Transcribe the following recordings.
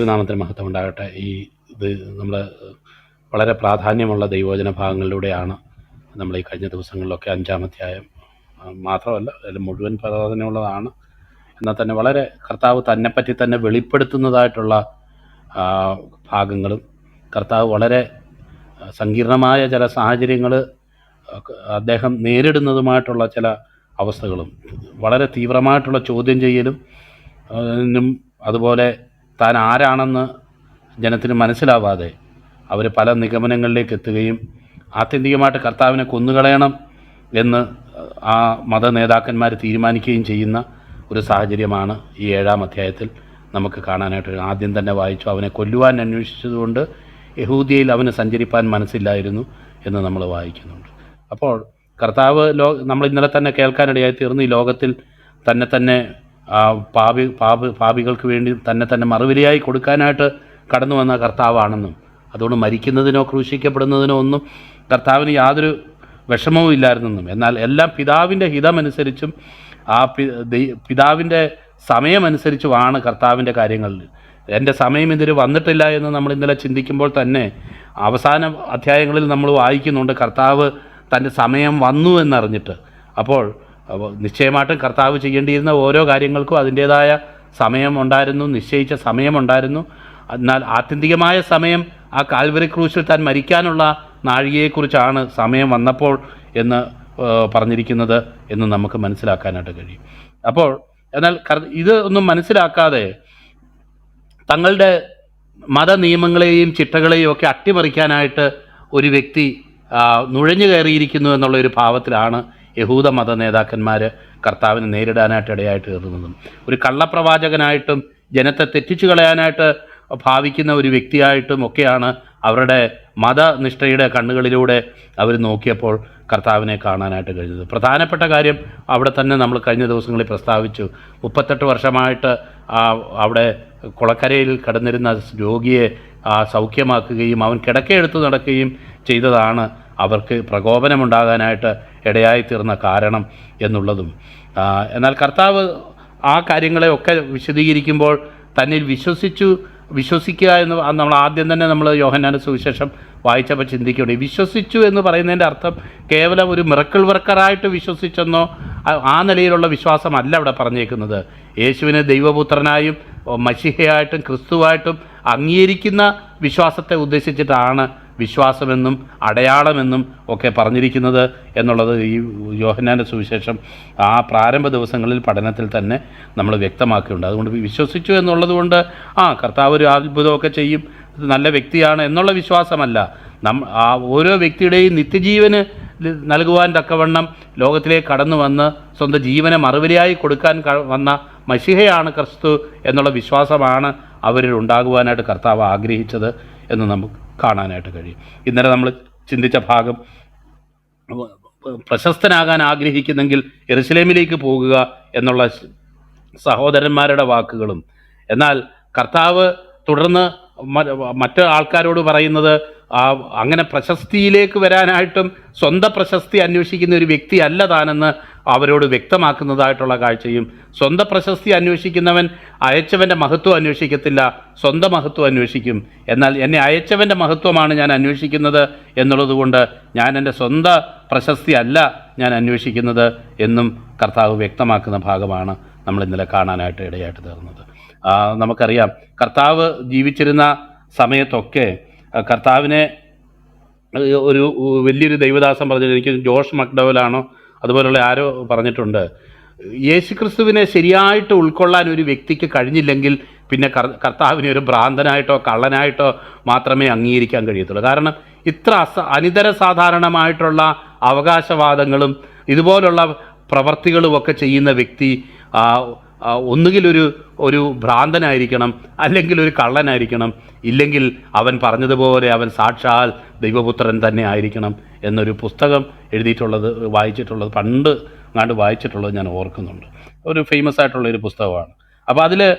ദൈവനാമത്തിന് മഹത്വം ഉണ്ടാകട്ടെ ഈ ഇത് നമ്മൾ വളരെ പ്രാധാന്യമുള്ള ദൈവോചന ഭാഗങ്ങളിലൂടെയാണ് നമ്മൾ ഈ കഴിഞ്ഞ ദിവസങ്ങളിലൊക്കെ അഞ്ചാമധ്യായം മാത്രമല്ല അതിൽ മുഴുവൻ പ്രാധാന്യമുള്ളതാണ്. എന്നാൽ തന്നെ വളരെ കർത്താവ് തന്നെപ്പറ്റി തന്നെ വെളിപ്പെടുത്തുന്നതായിട്ടുള്ള ഭാഗങ്ങളും കർത്താവ് വളരെ സങ്കീർണമായ ചില സാഹചര്യങ്ങൾ അദ്ദേഹം നേരിടുന്നതുമായിട്ടുള്ള ചില അവസ്ഥകളും വളരെ തീവ്രമായിട്ടുള്ള ചോദ്യം ചെയ്യലും അതുപോലെ താൻ ആരാണെന്ന് ജനത്തിന് മനസ്സിലാവാതെ അവർ പല നിഗമനങ്ങളിലേക്ക് എത്തുകയും ആത്യന്തികമായിട്ട് കർത്താവിനെ കൊന്നുകളയണം എന്ന് ആ മത നേതാക്കന്മാർ തീരുമാനിക്കുകയും ചെയ്യുന്ന ഒരു സാഹചര്യമാണ് ഈ ഏഴാം അധ്യായത്തിൽ നമുക്ക് കാണാനായിട്ട് ആദ്യം തന്നെ വായിച്ചു. അവനെ കൊല്ലുവാൻ അന്വേഷിച്ചതുകൊണ്ട് യഹൂദിയയിൽ അവന് സഞ്ചരിപ്പാൻ മനസ്സില്ലായിരുന്നു എന്ന് നമ്മൾ വായിക്കുന്നുണ്ട്. അപ്പോൾ കർത്താവ് ലോ നമ്മൾ ഇന്നലെ തന്നെ കേൾക്കാനിടയായി തീർന്നു. ഈ ലോകത്തിൽ തന്നെ തന്നെ പാപി പാപ പാപികൾക്ക് വേണ്ടി തന്നെ തന്നെ മറുവിലയായി കൊടുക്കാനായിട്ട് കടന്നു വന്ന കർത്താവാണെന്നും അതുകൊണ്ട് മരിക്കുന്നതിനോ ക്രൂശിക്കപ്പെടുന്നതിനോ ഒന്നും കർത്താവിന് യാതൊരു വിഷമവും ഇല്ലായിരുന്നെന്നും. എന്നാൽ എല്ലാം പിതാവിന്റെ ഹിതമനുസരിച്ചും ആ പി പിതാവിന്റെ സമയമനുസരിച്ചുമാണ് കർത്താവിന്റെ കാര്യങ്ങളിൽ. എന്റെ സമയം ഇതിൽ വന്നിട്ടില്ല എന്ന് നമ്മൾ ഇന്നലെ ചിന്തിക്കുമ്പോൾ തന്നെ അവസാന അധ്യായങ്ങളിൽ നമ്മൾ വായിക്കുന്നുണ്ട് കർത്താവ് തന്റെ സമയം വന്നു എന്നറിഞ്ഞിട്ട്. അപ്പോൾ നിശ്ചയമായിട്ടും കർത്താവ് ചെയ്യേണ്ടിയിരുന്ന ഓരോ കാര്യങ്ങൾക്കും അതിന്റേതായ സമയമുണ്ടായിരുന്നു നിശ്ചയിച്ച സമയമുണ്ടായിരുന്നു എന്നാൽ ആത്യന്തികമായ സമയം ആ കാൽവരി ക്രൂശിൽ താൻ മരിക്കാനുള്ള നാഴികയെക്കുറിച്ചാണ് സമയം വന്നപ്പോൾ എന്ന് പറഞ്ഞിരിക്കുന്നത് എന്ന് നമുക്ക് മനസ്സിലാക്കാനായിട്ട് കഴിയും. അപ്പോൾ എന്നാൽ ഇത് ഒന്നും മനസ്സിലാക്കാതെ തങ്ങളുടെ മത നിയമങ്ങളെയും ചിട്ടകളെയും ഒക്കെ അട്ടിമറിക്കാനായിട്ട് ഒരു വ്യക്തി നുഴഞ്ഞു കയറിയിരിക്കുന്നു എന്നുള്ള ഒരു ഭാവത്തിലാണ് യഹൂദ മത നേതാക്കന്മാർ കർത്താവിനെ നേരിടാനായിട്ട് ഇടയായിട്ട് കയറുന്നതും ഒരു കള്ളപ്രവാചകനായിട്ടും ജനത്തെ തെറ്റിച്ചു കളയാനായിട്ട് ഭാവിക്കുന്ന ഒരു വ്യക്തിയായിട്ടും ഒക്കെയാണ് അവരുടെ മതനിഷ്ഠയുടെ കണ്ണുകളിലൂടെ അവർ നോക്കിയപ്പോൾ കർത്താവിനെ കാണാനായിട്ട് കഴിഞ്ഞത്. പ്രധാനപ്പെട്ട കാര്യം അവിടെ തന്നെ നമ്മൾ കഴിഞ്ഞ ദിവസങ്ങളിൽ പ്രസ്താവിച്ചു. മുപ്പത്തെട്ട് വർഷമായിട്ട് അവിടെ കുളക്കരയിൽ കിടന്നിരുന്ന രോഗിയെ സൗഖ്യമാക്കുകയും അവൻ കിടക്കയെടുത്ത് നടക്കുകയും ചെയ്തതാണ് അവർക്ക് പ്രകോപനമുണ്ടാകാനായിട്ട് ഇടയായിത്തീർന്ന കാരണം എന്നുള്ളതും. എന്നാൽ കർത്താവ് ആ കാര്യങ്ങളെയൊക്കെ വിശദീകരിക്കുമ്പോൾ തന്നിൽ വിശ്വസിച്ചു വിശ്വസിക്കുക എന്ന് നമ്മൾ ആദ്യം തന്നെ നമ്മൾ യോഹന്നാന സുവിശേഷം വായിച്ചപ്പോൾ ചിന്തിക്കുകയാണ് വിശ്വസിച്ചു എന്ന് പറയുന്നതിന്റെ അർത്ഥം കേവലം ഒരു മിറക്കിൾ വർക്കറായിട്ട് വിശ്വസിച്ചെന്നോ ആ- നിലയിലുള്ള വിശ്വാസമല്ല അവിടെ പറഞ്ഞേക്കുന്നത്. യേശുവിനെ ദൈവപുത്രനായും മഷിഹയായിട്ടും ക്രിസ്തുവായിട്ടും അംഗീകരിക്കുന്ന വിശ്വാസത്തെ ഉദ്ദേശിച്ചിട്ടാണ് വിശ്വാസമെന്നും അടയാളമെന്നും ഒക്കെ പറഞ്ഞിരിക്കുന്നത് എന്നുള്ളത് ഈ യോഹന്നാന്റെ സുവിശേഷം ആ പ്രാരംഭ ദിവസങ്ങളിൽ പഠനത്തിൽ തന്നെ നമ്മൾ വ്യക്തമാക്കിയിട്ടുണ്ട്. അതുകൊണ്ട് വിശ്വസിച്ചു എന്നുള്ളത് കൊണ്ട് ആ കർത്താവ് ഒരു അത്ഭുതമൊക്കെ ചെയ്യും. നല്ല വ്യക്തിയാണ് എന്നുള്ള വിശ്വാസമല്ല. നം ആ ഓരോ വ്യക്തിയുടെയും നിത്യജീവന് നൽകുവാൻ തക്കവണ്ണം ലോകത്തിലേക്ക് കടന്നു വന്ന് സ്വന്തം ജീവനെ മറുപടിയായി കൊടുക്കാൻ വന്ന മഷിഹയാണ് ക്രിസ്തു എന്നുള്ള വിശ്വാസമാണ് അവരിൽ ഉണ്ടാകുവാനായിട്ട് കർത്താവ് ആഗ്രഹിച്ചത് എന്ന് നമുക്ക് കാണാനായിട്ട് കഴിയും. ഇന്നലെ നമ്മൾ ചിന്തിച്ച ഭാഗം പ്രശസ്തനാകാൻ ആഗ്രഹിക്കുന്നെങ്കിൽ എറുസലേമിലേക്ക് പോകുക എന്നുള്ള സഹോദരന്മാരുടെ വാക്കുകളും. എന്നാൽ കർത്താവ് തുടർന്ന് മറ്റ് ആൾക്കാരോട് പറയുന്നത് അങ്ങനെ പ്രശസ്തിയിലേക്ക് വരാനായിട്ടും സ്വന്തം പ്രശസ്തി അന്വേഷിക്കുന്ന ഒരു വ്യക്തി അല്ല താനെന്ന് അവരോട് വ്യക്തമാക്കുന്നതായിട്ടുള്ള കാഴ്ചയും സ്വന്തം പ്രശസ്തി അന്വേഷിക്കുന്നവൻ അയച്ചവന്റെ മഹത്വം അന്വേഷിക്കത്തില്ല സ്വന്തം മഹത്വം അന്വേഷിക്കും. എന്നാൽ എന്നെ അയച്ചവന്റെ മഹത്വമാണ് ഞാൻ അന്വേഷിക്കുന്നത് എന്നുള്ളതുകൊണ്ട് ഞാൻ എന്റെ സ്വന്തം പ്രശസ്തി അല്ല ഞാൻ അന്വേഷിക്കുന്നത് എന്നും കർത്താവ് വ്യക്തമാക്കുന്ന ഭാഗമാണ് നമ്മൾ ഇന്നലെ കാണാനായിട്ട് ഇടയായിട്ട് തീർന്നത്. നമുക്കറിയാം കർത്താവ് ജീവിച്ചിരുന്ന സമയത്തൊക്കെ കർത്താവിനെ ഒരു വലിയൊരു ദൈവദാസം പറഞ്ഞത് എനിക്ക് ജോഷ് മക്ഡവലാണോ അതുപോലുള്ള ആരോ പറഞ്ഞിട്ടുണ്ട്. യേശുക്രിസ്തുവിനെ ശരിയായിട്ട് ഉൾക്കൊള്ളാൻ ഒരു വ്യക്തിക്ക് കഴിഞ്ഞില്ലെങ്കിൽ പിന്നെ കർ- കർത്താവിനെ ഒരു ഭ്രാന്തനായിട്ടോ കള്ളനായിട്ടോ മാത്രമേ അംഗീകരിക്കാൻ കഴിയത്തുള്ളൂ. കാരണം ഇത്ര അസ അനിതര സാധാരണമായിട്ടുള്ള അവകാശവാദങ്ങളും ഇതുപോലുള്ള പ്രവർത്തികളുമൊക്കെ ചെയ്യുന്ന വ്യക്തി ഒന്നുകിൽ ഒരു ഒരു ഭ്രാന്തനായിരിക്കണം അല്ലെങ്കിൽ ഒരു കള്ളനായിരിക്കണം ഇല്ലെങ്കിൽ അവൻ പറഞ്ഞതുപോലെ അവൻ സാക്ഷാൽ ദൈവപുത്രൻ തന്നെ ആയിരിക്കണം എന്നൊരു പുസ്തകം എഴുതിയിട്ടുള്ളത് വായിച്ചിട്ടുള്ളത് പണ്ട് അങ്ങാണ്ട് വായിച്ചിട്ടുള്ളത് ഞാൻ ഓർക്കുന്നുണ്ട്. ഒരു ഫേമസ് ആയിട്ടുള്ള ഒരു പുസ്തകമാണ്. അപ്പോൾ അതിൽ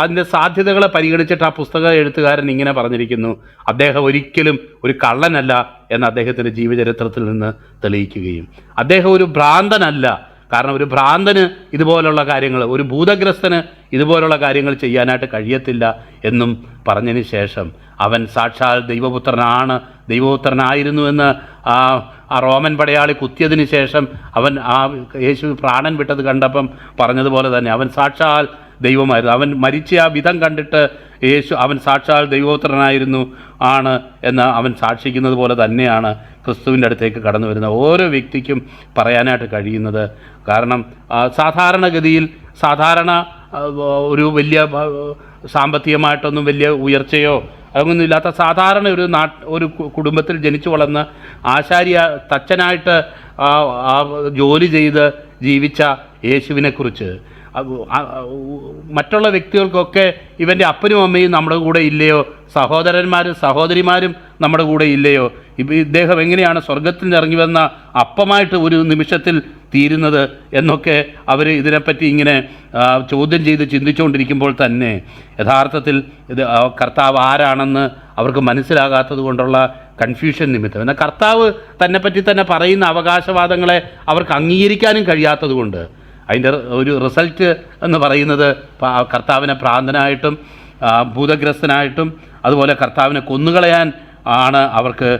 അതിന്റെ സാധ്യതകളെ പരിഗണിച്ചിട്ട് ആ പുസ്തക എഴുത്തുകാരൻ ഇങ്ങനെ പറഞ്ഞിരിക്കുന്നു അദ്ദേഹം ഒരിക്കലും ഒരു കള്ളനല്ല എന്ന് അദ്ദേഹത്തിന്റെ ജീവചരിത്രത്തിൽ നിന്ന് തെളിയിക്കുകയും അദ്ദേഹം ഒരു ഭ്രാന്തനല്ല കാരണം ഒരു ഭ്രാന്തന് ഇതുപോലുള്ള കാര്യങ്ങൾ ഒരു ഭൂതഗ്രസ്തന് ഇതുപോലുള്ള കാര്യങ്ങൾ ചെയ്യാനായിട്ട് കഴിയത്തില്ല എന്നും പറഞ്ഞതിന് ശേഷം അവൻ സാക്ഷാൽ ദൈവപുത്രനാണ് ദൈവപുത്രനായിരുന്നു എന്ന് ആ ആ റോമൻ പടയാളി കുത്തിയതിന് ശേഷം അവൻ ആ യേശു പ്രാണൻ വിട്ടത് കണ്ടപ്പം പറഞ്ഞതുപോലെ തന്നെ അവൻ സാക്ഷാൽ ദൈവമായിരുന്നു. അവൻ മരിച്ച ആ വിധം കണ്ടിട്ട് യേശു അവൻ സാക്ഷാൽ ദൈവോത്രനായിരുന്നു ആണ് എന്ന് അവൻ സാക്ഷിക്കുന്നത് പോലെ തന്നെയാണ് ക്രിസ്തുവിന്റെ അടുത്തേക്ക് കടന്നു വരുന്ന ഓരോ വ്യക്തിക്കും പറയാനായിട്ട് കഴിയുന്നത്. കാരണം സാധാരണഗതിയിൽ സാധാരണ ഒരു വലിയ സാമ്പത്തികമായിട്ടൊന്നും വലിയ ഉയർച്ചയോ അതൊന്നും ഇല്ലാത്ത സാധാരണ ഒരു നാ ഒരു കുടുംബത്തിൽ ജനിച്ചു വളർന്ന് ആശാരിയ തച്ചനായിട്ട് ജോലി ചെയ്ത് ജീവിച്ച യേശുവിനെക്കുറിച്ച് മറ്റുള്ള വ്യക്തികൾക്കൊക്കെ ഇവന്റെ അപ്പനും അമ്മയും നമ്മുടെ കൂടെ ഇല്ലയോ? സഹോദരന്മാരും സഹോദരിമാരും നമ്മുടെ കൂടെ ഇല്ലയോ? ഇദ്ദേഹം എങ്ങനെയാണ് സ്വർഗത്തിൽ ഇറങ്ങി വന്ന അപ്പമായിട്ട് ഒരു നിമിഷത്തിൽ തീരുന്നത് എന്നൊക്കെ അവർ ഇതിനെപ്പറ്റി ഇങ്ങനെ ചോദ്യം ചെയ്ത് ചിന്തിച്ചുകൊണ്ടിരിക്കുമ്പോൾ തന്നെ യഥാർത്ഥത്തിൽ ഇത് കർത്താവ് ആരാണെന്ന് അവർക്ക് മനസ്സിലാകാത്തത് കൊണ്ടുള്ള കൺഫ്യൂഷൻ നിമിത്തം. എന്നാൽ കർത്താവ് തന്നെപ്പറ്റി തന്നെ പറയുന്ന അവകാശവാദങ്ങളെ അവർക്ക് അംഗീകരിക്കാനും കഴിയാത്തത് കൊണ്ട് അതിന്റെ ഒരു റിസൾട്ട് എന്ന് പറയുന്നത് കർത്താവിനെ ഭ്രാന്തനായിട്ടും ഭൂതഗ്രസ്തനായിട്ടും അതുപോലെ കർത്താവിനെ കൊന്നുകളയാൻ ആണ് അവർക്ക്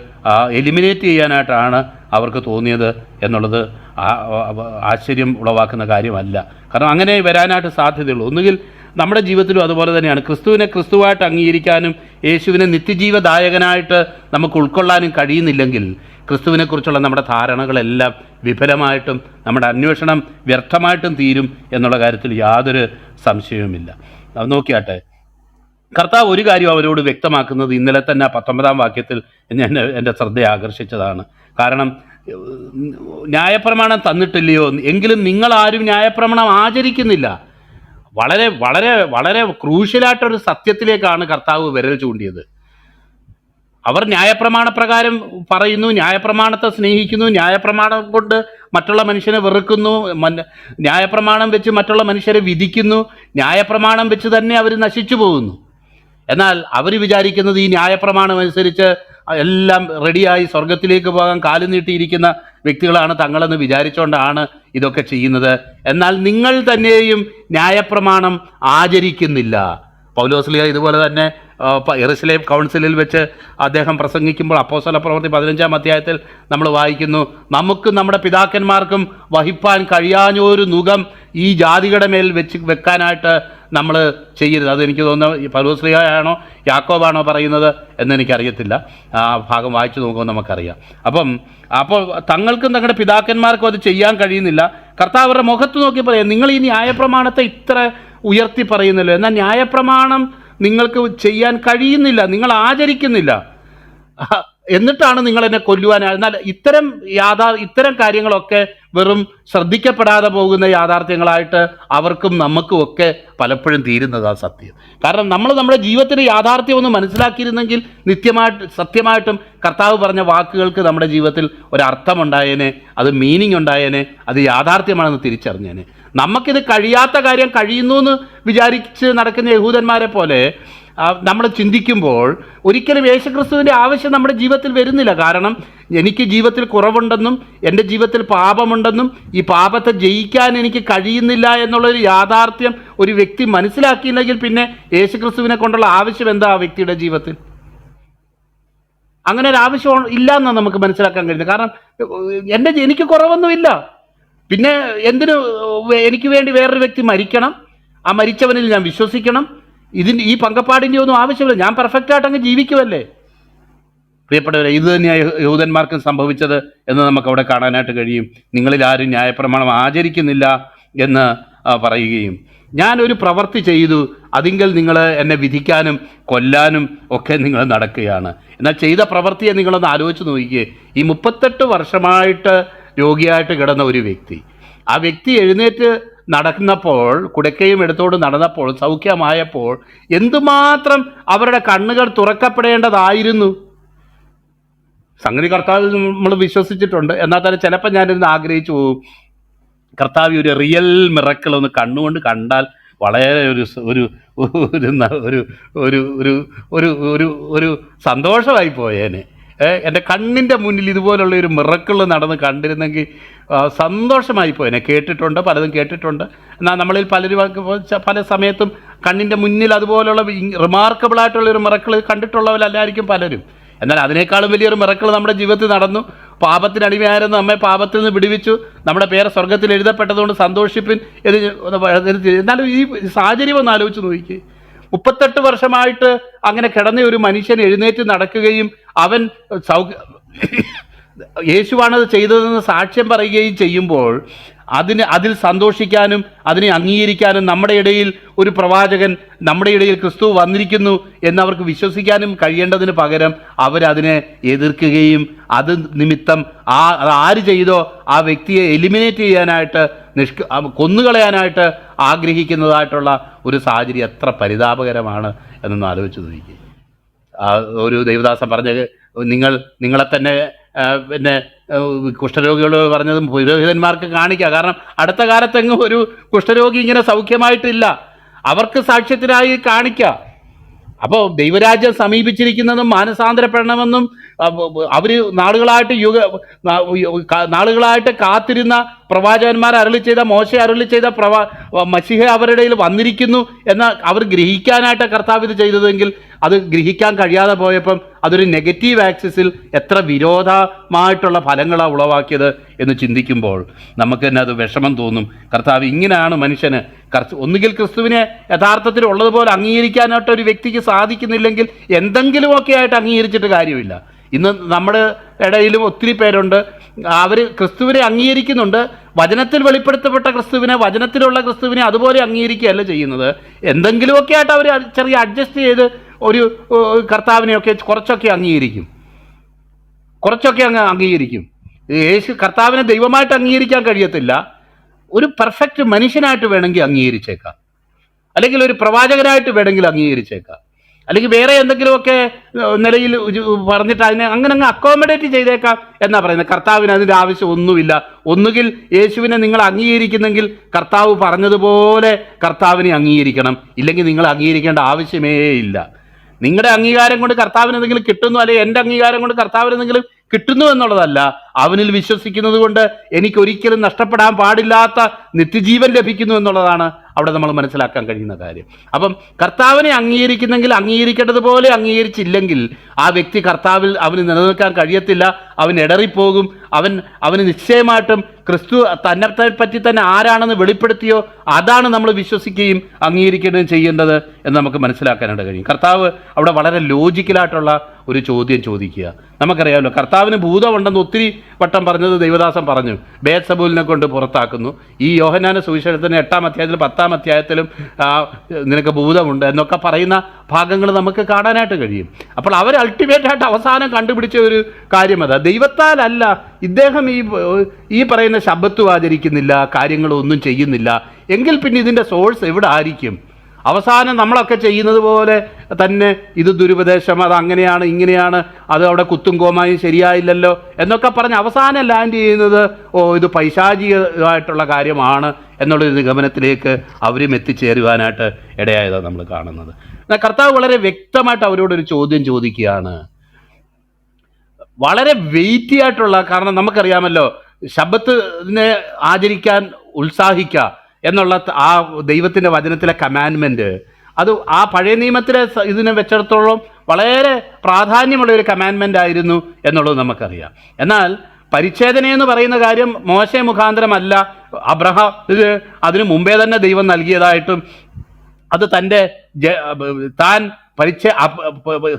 എലിമിനേറ്റ് ചെയ്യാനായിട്ടാണ് അവർക്ക് തോന്നിയത് എന്നുള്ളത് ആശ്ചര്യം ഉളവാക്കുന്ന കാര്യമല്ല. കാരണം അങ്ങനെ വരാനായിട്ട് സാധ്യതയുള്ളൂ. ഒന്നുകിൽ നമ്മുടെ ജീവിതത്തിലും അതുപോലെ തന്നെയാണ്. ക്രിസ്തുവിനെ ക്രിസ്തുവായിട്ട് അംഗീകരിക്കാനും യേശുവിനെ നിത്യജീവദായകനായിട്ട് നമുക്ക് ഉൾക്കൊള്ളാനും കഴിയുന്നില്ലെങ്കിൽ ക്രിസ്തുവിനെക്കുറിച്ചുള്ള നമ്മുടെ ധാരണകളെല്ലാം വിഫലമായിട്ടും നമ്മുടെ അന്വേഷണം വ്യർത്ഥമായിട്ടും തീരും എന്നുള്ള കാര്യത്തിൽ യാതൊരു സംശയവുമില്ല. നോക്കിയാട്ടെ. കർത്താവ് ഒരു കാര്യം അവരോട് വ്യക്തമാക്കുന്നത് ഇന്നലെ തന്നെ ആ പത്തൊമ്പതാം വാക്യത്തിൽ ഞാൻ എന്റെ ശ്രദ്ധയെ ആകർഷിച്ചതാണ്. കാരണം ന്യായപ്രമാണം തന്നിട്ടില്ലയോ? എങ്കിലും നിങ്ങൾ ആരും ന്യായപ്രമാണം ആചരിക്കുന്നില്ല. വളരെ വളരെ വളരെ ക്രൂഷ്യലായിട്ടൊരു സത്യത്തിലേക്കാണ് കർത്താവ് വിരൽ ചൂണ്ടിയത്. അവർ ന്യായപ്രമാണ പ്രകാരം പറയുന്നു ന്യായപ്രമാണത്തെ സ്നേഹിക്കുന്നു ന്യായപ്രമാണം കൊണ്ട് മറ്റുള്ള മനുഷ്യനെ വെറുക്കുന്നു ന്യായപ്രമാണം വെച്ച് മറ്റുള്ള മനുഷ്യരെ വിധിക്കുന്നു ന്യായപ്രമാണം വെച്ച് തന്നെ അവർ നശിച്ചു പോകുന്നു. എന്നാൽ അവർ വിചാരിക്കുന്നത് ഈ ന്യായപ്രമാണം അനുസരിച്ച് എല്ലാം റെഡിയായി സ്വർഗത്തിലേക്ക് പോകാൻ കാലു നീട്ടിയിരിക്കുന്ന വ്യക്തികളാണ് തങ്ങളെന്ന് വിചാരിച്ചുകൊണ്ടാണ് ഇതൊക്കെ ചെയ്യുന്നത്. എന്നാൽ നിങ്ങൾ തന്നെയും ന്യായപ്രമാണം ആചരിക്കുന്നില്ല. പൗലോസ്ലിയ ഇതുപോലെ തന്നെ എറുസലേം കൗൺസിലിൽ വെച്ച് അദ്ദേഹം പ്രസംഗിക്കുമ്പോൾ അപ്പോസ്തല പ്രവൃത്തി പതിനഞ്ചാം അധ്യായത്തിൽ നമ്മൾ വായിക്കുന്നു നമുക്ക് നമ്മുടെ പിതാക്കന്മാർക്കും വഹിപ്പാൻ കഴിയാഞ്ഞൊരു നുഖം ഈ ജാതികളുടെ മേൽ വെച്ച് വെക്കാനായിട്ട് നമ്മൾ ചെയ്യരുത്. അതെനിക്ക് തോന്നുന്നു പൗലോസ്ലിയാണോ യാക്കോബാണോ പറയുന്നത് എന്നെനിക്കറിയത്തില്ല ആ ഭാഗം വായിച്ചു നോക്കുമ്പോൾ നമുക്കറിയാം. അപ്പം അപ്പോൾ തങ്ങൾക്കും തങ്ങളുടെ പിതാക്കന്മാർക്കും അത് ചെയ്യാൻ കഴിയുന്നില്ല. കർത്താവരുടെ മുഖത്ത് നോക്കി പറയാം നിങ്ങൾ ഈ ന്യായപ്രമാണത്തെ ഇത്ര ഉയർത്തി പറയുന്നല്ലോ. എന്നാൽ ന്യായപ്രമാണം നിങ്ങൾക്ക് ചെയ്യാൻ കഴിയുന്നില്ല. നിങ്ങൾ ആചരിക്കുന്നില്ല. എന്നിട്ടാണ് നിങ്ങൾ എന്നെ കൊല്ലുവാൻ. എന്നാൽ ഇത്തരം യാഥാ ഇത്തരം കാര്യങ്ങളൊക്കെ വെറും ശ്രദ്ധിക്കപ്പെടാതെ പോകുന്ന യാഥാർത്ഥ്യങ്ങളായിട്ട് അവർക്കും നമുക്കും ഒക്കെ പലപ്പോഴും തീരുന്നതാ സത്യം. കാരണം നമ്മൾ നമ്മുടെ ജീവിതത്തിന് യാഥാർത്ഥ്യം ഒന്ന് മനസ്സിലാക്കിയിരുന്നെങ്കിൽ നിത്യമായിട്ട് സത്യമായിട്ടും കർത്താവ് പറഞ്ഞ വാക്കുകൾക്ക് നമ്മുടെ ജീവിതത്തിൽ ഒരർത്ഥമുണ്ടായേനെ അത് മീനിങ് ഉണ്ടായേനെ അത് യാഥാർത്ഥ്യമാണെന്ന് തിരിച്ചറിഞ്ഞേനെ. നമുക്കിത് കഴിയാത്ത കാര്യം കഴിയുന്നു എന്ന് വിചാരിച്ച് നടക്കുന്ന യഹൂദന്മാരെ പോലെ നമ്മൾ ചിന്തിക്കുമ്പോൾ ഒരിക്കലും യേശുക്രിസ്തുവിന്റെ ആവശ്യം നമ്മുടെ ജീവിതത്തിൽ വരുന്നില്ല. കാരണം എനിക്ക് ജീവിതത്തിൽ കുറവുണ്ടെന്നും എന്റെ ജീവിതത്തിൽ പാപമുണ്ടെന്നും ഈ പാപത്തെ ജയിക്കാൻ എനിക്ക് കഴിയുന്നില്ല എന്നുള്ളൊരു യാഥാർത്ഥ്യം ഒരു വ്യക്തി മനസ്സിലാക്കിയില്ലെങ്കിൽ പിന്നെ യേശുക്രിസ്തുവിനെ കൊണ്ടുള്ള ആവശ്യം എന്താ ആ വ്യക്തിയുടെ ജീവിതത്തിൽ? അങ്ങനെ ഒരു ആവശ്യം ഇല്ല എന്നാണ് നമുക്ക് മനസ്സിലാക്കാൻ കഴിയുന്നത്. കാരണം എന്റെ എനിക്ക് കുറവൊന്നുമില്ല. പിന്നെ എന്തിനു എനിക്ക് വേണ്ടി വേറൊരു വ്യക്തി മരിക്കണം? ആ മരിച്ചവനിൽ ഞാൻ വിശ്വസിക്കണം? ഇതിന് ഈ പങ്കപ്പാടിന്റെ ഒന്നും ആവശ്യമില്ല. ഞാൻ പെർഫെക്റ്റായിട്ട് അങ്ങ് ജീവിക്കുമല്ലേ പ്രിയപ്പെട്ടവരെ ഇത് തന്നെയാണ് യഹൂ- യഹൂദന്മാർക്കും സംഭവിച്ചത് എന്ന് നമുക്ക് അവിടെ കാണാനായിട്ട് കഴിയും. നിങ്ങളിൽ ആരും ന്യായപ്രമാണം ആചരിക്കുന്നില്ല എന്ന് പറയുകയും. ഞാൻ ഒരു പ്രവൃത്തി ചെയ്തു. അതിങ്കിൽ നിങ്ങൾ എന്നെ വിധിക്കാനും കൊല്ലാനും ഒക്കെ നിങ്ങൾ നടക്കുകയാണ്. എന്നാൽ ചെയ്ത പ്രവൃത്തിയെ നിങ്ങളൊന്ന് ആലോചിച്ച് നോക്കിയേ. ഈ മുപ്പത്തെട്ട് വർഷമായിട്ട് രോഗിയായിട്ട് കിടന്ന ഒരു വ്യക്തി ആ വ്യക്തി എഴുന്നേറ്റ് നടന്നപ്പോൾ കുടക്കയും എടുത്തോട് നടന്നപ്പോൾ സൗഖ്യമായപ്പോൾ എന്തുമാത്രം അവരുടെ കണ്ണുകൾ തുറക്കപ്പെടേണ്ടതായിരുന്നു സംഗതി കർത്താവിൽ നമ്മൾ വിശ്വസിച്ചിട്ടുണ്ട് എന്നാൽ തന്നെ ചിലപ്പോൾ ഞാനിരുന്ന് ആഗ്രഹിച്ചു പോകും കർത്താവ് ഒരു റിയൽ മിറക്കിൾ ഒന്ന് കണ്ണുകൊണ്ട് കണ്ടാൽ വളരെ ഒരു ഒരു ഒരു ഒരു ഒരു ഒരു ഒരു സന്തോഷമായി പോയേനെ എന്റെ കണ്ണിന്റെ മുന്നിൽ ഇതുപോലുള്ള ഒരു മിറക്കിൾ നടന്ന് കണ്ടിരുന്നെങ്കിൽ സന്തോഷമായി പോയനെ കേട്ടിട്ടുണ്ട് പലതും കേട്ടിട്ടുണ്ട്. എന്നാൽ നമ്മളിൽ പലരും പല സമയത്തും കണ്ണിന്റെ മുന്നിൽ അതുപോലുള്ള ഒരു മിറക്കിൾ കണ്ടിട്ടുള്ളവരല്ലായിരിക്കും പലരും. എന്നാൽ അതിനേക്കാളും വലിയൊരു മിറക്കിൾ നമ്മുടെ ജീവിതത്തിൽ നടന്നു. പാപത്തിന് അടിമയായിരുന്ന നമ്മെ പാപത്തിൽ നിന്ന് വിടുവിച്ചു. നമ്മുടെ പേരെ സ്വർഗത്തിൽ എഴുതപ്പെട്ടതുകൊണ്ട് സന്തോഷിപ്പിൻ എന്ന് എന്നാലും ഈ സാഹചര്യം ഒന്ന് ആലോചിച്ച് നോക്കിക്കേ. മുപ്പത്തെട്ട് വർഷമായിട്ട് അങ്ങനെ കിടന്ന ഒരു മനുഷ്യൻ എഴുന്നേറ്റ് നടക്കുകയും അവൻ സൗഖ്യ യേശുവാണത് ചെയ്തതെന്ന് സാക്ഷ്യം പറയുകയും ചെയ്യുമ്പോൾ അതിന് അതിൽ സന്തോഷിക്കാനും അതിനെ അംഗീകരിക്കാനും നമ്മുടെ ഇടയിൽ ഒരു പ്രവാചകൻ നമ്മുടെ ഇടയിൽ ക്രിസ്തു വന്നിരിക്കുന്നു എന്നവർക്ക് വിശ്വസിക്കാനും കഴിയേണ്ടതിന് പകരം അവരതിനെ എതിർക്കുകയും അത് നിമിത്തം ആ ആര് ചെയ്തോ ആ വ്യക്തിയെ എലിമിനേറ്റ് ചെയ്യാനായിട്ട് നിഷ്ക കൊന്നുകളയാനായിട്ട് ആഗ്രഹിക്കുന്നതായിട്ടുള്ള ഒരു സാഹചര്യം എത്ര പരിതാപകരമാണ് എന്നൊന്ന് ആലോചിച്ച് നോക്കി ഒരു ദൈവദാസൻ പറഞ്ഞ നിങ്ങൾ നിങ്ങളെ തന്നെ പിന്നെ കുഷ്ഠരോഗികൾ പറഞ്ഞതും പുരോഹിതന്മാർക്ക് കാണിക്കുക കാരണം അടുത്ത കാലത്തെങ്ങും ഒരു കുഷ്ഠരോഗി ഇങ്ങനെ സൗഖ്യമായിട്ടില്ല. അവർക്ക് സാക്ഷ്യത്തിനായി കാണിക്കുക അപ്പോൾ ദൈവരാജ്യം സമീപിച്ചിരിക്കുന്നതും മാനസാന്തരപ്പെടണമെന്നും അവർ നാളുകളായിട്ട് യുഗ നാളുകളായിട്ട് കാത്തിരുന്ന പ്രവാചകന്മാർ അരളി ചെയ്ത മോശ അരളി ചെയ്ത പ്രവാ മസിഹ അവരുടെ വന്നിരിക്കുന്നു എന്ന് അവർ ഗ്രഹിക്കാനായിട്ട് കർത്താവ് ഇത് ചെയ്തതെങ്കിൽ അത് ഗ്രഹിക്കാൻ കഴിയാതെ പോയപ്പം അതൊരു നെഗറ്റീവ് ആക്സിസിൽ എത്ര വിരോധമായിട്ടുള്ള ഫലങ്ങളാണ് ഉളവാക്കിയത് എന്ന് ചിന്തിക്കുമ്പോൾ നമുക്ക് തന്നെ അത് വിഷമം തോന്നും. കർത്താവ് ഇങ്ങനെയാണ് മനുഷ്യന് കർത്ത ഒന്നുകിൽ ക്രിസ്തുവിനെ യഥാർത്ഥത്തിൽ ഉള്ളതുപോലെ അംഗീകരിക്കാനായിട്ട് ഒരു വ്യക്തിക്ക് സാധിക്കുന്നില്ലെങ്കിൽ എന്തെങ്കിലുമൊക്കെ ആയിട്ട് അംഗീകരിച്ചിട്ട് കാര്യമില്ല. ഇന്ന് നമ്മുടെ ഇടയിലും ഒത്തിരി പേരുണ്ട്. അവർ ക്രിസ്തുവിനെ അംഗീകരിക്കുന്നുണ്ട്. വചനത്തിൽ വെളിപ്പെടുത്തപ്പെട്ട ക്രിസ്തുവിനെ വചനത്തിലുള്ള ക്രിസ്തുവിനെ അതുപോലെ അംഗീകരിക്കുകയല്ല ചെയ്യുന്നത്. എന്തെങ്കിലുമൊക്കെ ആയിട്ട് അവർ ചെറിയ അഡ്ജസ്റ്റ് ചെയ്ത് ഒരു കർത്താവിനെയൊക്കെ കുറച്ചൊക്കെ അംഗീകരിക്കും. കുറച്ചൊക്കെ അങ്ങ് അംഗീകരിക്കും. യേശു കർത്താവിനെ ദൈവമായിട്ട് അംഗീകരിക്കാൻ കഴിയത്തില്ല. ഒരു പെർഫെക്റ്റ് മനുഷ്യനായിട്ട് വേണമെങ്കിൽ അംഗീകരിച്ചേക്കാം. അല്ലെങ്കിൽ ഒരു പ്രവാചകനായിട്ട് വേണമെങ്കിൽ അംഗീകരിച്ചേക്കാം. അല്ലെങ്കിൽ വേറെ എന്തെങ്കിലുമൊക്കെ നിലയിൽ പറഞ്ഞിട്ട് അതിനെ അങ്ങനെ അങ്ങ് അക്കോമഡേറ്റ് ചെയ്തേക്കാം എന്നാ പറയുന്നത്. കർത്താവിന് അതിന്റെ ആവശ്യം ഒന്നുമില്ല. ഒന്നുകിൽ യേശുവിനെ നിങ്ങൾ അംഗീകരിക്കുന്നെങ്കിൽ കർത്താവ് പറഞ്ഞതുപോലെ കർത്താവിനെ അംഗീകരിക്കണം. ഇല്ലെങ്കിൽ നിങ്ങൾ അംഗീകരിക്കേണ്ട ആവശ്യമേ ഇല്ല. നിങ്ങളുടെ അംഗീകാരം കൊണ്ട് കർത്താവിന് എന്തെങ്കിലും കിട്ടുന്നു അല്ലെങ്കിൽ എന്റെ അംഗീകാരം കൊണ്ട് കർത്താവിന് എന്തെങ്കിലും കിട്ടുന്നു എന്നുള്ളതല്ല. അവനിൽ വിശ്വസിക്കുന്നത് കൊണ്ട് എനിക്ക് ഒരിക്കലും നഷ്ടപ്പെടാൻ പാടില്ലാത്ത നിത്യജീവൻ ലഭിക്കുന്നു എന്നുള്ളതാണ് അവിടെ നമ്മൾ മനസ്സിലാക്കാൻ കഴിയുന്ന കാര്യം. അപ്പം കർത്താവിനെ അംഗീകരിക്കുന്നെങ്കിൽ അംഗീകരിക്കേണ്ടതുപോലെ അംഗീകരിച്ചില്ലെങ്കിൽ ആ വ്യക്തി കർത്താവിൽ അവന് നിലനിൽക്കാൻ കഴിയത്തില്ല. അവൻ ഇടറിപ്പോകും അവൻ അവന് നിശ്ചയമായിട്ടും ക്രിസ്തു തന്നെ പറ്റി തന്നെ ആരാണെന്ന് വെളിപ്പെടുത്തിയോ അതാണ് നമ്മൾ വിശ്വസിക്കുകയും അംഗീകരിക്കുകയും ചെയ്യേണ്ടത് എന്ന് നമുക്ക് മനസ്സിലാക്കാനായിട്ട് കഴിയും. കർത്താവ് അവിടെ വളരെ ലോജിക്കലായിട്ടുള്ള ഒരു ചോദ്യം ചോദിക്കുക. നമുക്കറിയാമല്ലോ കർത്താവിന് ഭൂതമുണ്ടെന്ന് ഒത്തിരി വട്ടം പറഞ്ഞത് ദൈവദാസൻ പറഞ്ഞു. ബേത്സബൂലിനെ കൊണ്ട് പുറത്താക്കുന്നു. ഈ യോഹനാന സുവിശേഷത്തിന് എട്ടാം അധ്യായത്തിലും പത്താം അധ്യായത്തിലും നിനക്ക് ഭൂതമുണ്ട് എന്നൊക്കെ പറയുന്ന ഭാഗങ്ങൾ നമുക്ക് കാണാനായിട്ട് കഴിയും. അപ്പോൾ അവർ അൾട്ടിമേറ്റ് ആയിട്ട് അവസാനം കണ്ടുപിടിച്ച ഒരു കാര്യം അതാ ദൈവത്താലല്ല ഇദ്ദേഹം ഈ ഈ പറയുന്ന ശബ്ദത്തും ആചരിക്കുന്നില്ല കാര്യങ്ങളൊന്നും ചെയ്യുന്നില്ല. എങ്കിൽ പിന്നെ ഇതിന്റെ സോഴ്സ് എവിടെ ആയിരിക്കും? അവസാനം നമ്മളൊക്കെ ചെയ്യുന്നത് പോലെ തന്നെ ഇത് ദുരുപദേശം അത് അങ്ങനെയാണ് ഇങ്ങനെയാണ് അത് അവിടെ കുത്തും കോമായും ശരിയായില്ലല്ലോ എന്നൊക്കെ പറഞ്ഞ് അവസാനം ലാൻഡ് ചെയ്യുന്നത് ഓ ഇത് പൈശാചികമായിട്ടുള്ള കാര്യമാണ് എന്നുള്ള നിഗമനത്തിലേക്ക് അവരും എത്തിച്ചേരുവാനായിട്ട് ഇടയായതാണ് നമ്മൾ കാണുന്നത്. കർത്താവ് വളരെ വ്യക്തമായിട്ട് അവരോടൊരു ചോദ്യം ചോദിക്കുകയാണ്. വളരെ വെയിറ്റി ആയിട്ടുള്ള കാരണം നമുക്കറിയാമല്ലോ ശബത്തിനെ ആചരിക്കാൻ ഉത്സാഹിക്കുക എന്നുള്ള ആ ദൈവത്തിന്റെ വചനത്തിലെ കമാൻമെന്റ് അത് ആ പഴയ നിയമത്തിലെ ഇതിനെ വെച്ചിടത്തോളം വളരെ പ്രാധാന്യമുള്ള ഒരു കമാൻമെന്റ് ആയിരുന്നു എന്നുള്ളത് നമുക്കറിയാം. എന്നാൽ പരിച്ഛേദന എന്ന് പറയുന്ന കാര്യം മോശ മുഖാന്തരമല്ല. അബ്രഹാം അതിനു മുമ്പേ തന്നെ ദൈവം നൽകിയതായിട്ടും അത് തന്റെ താൻ പരിച്ഛേ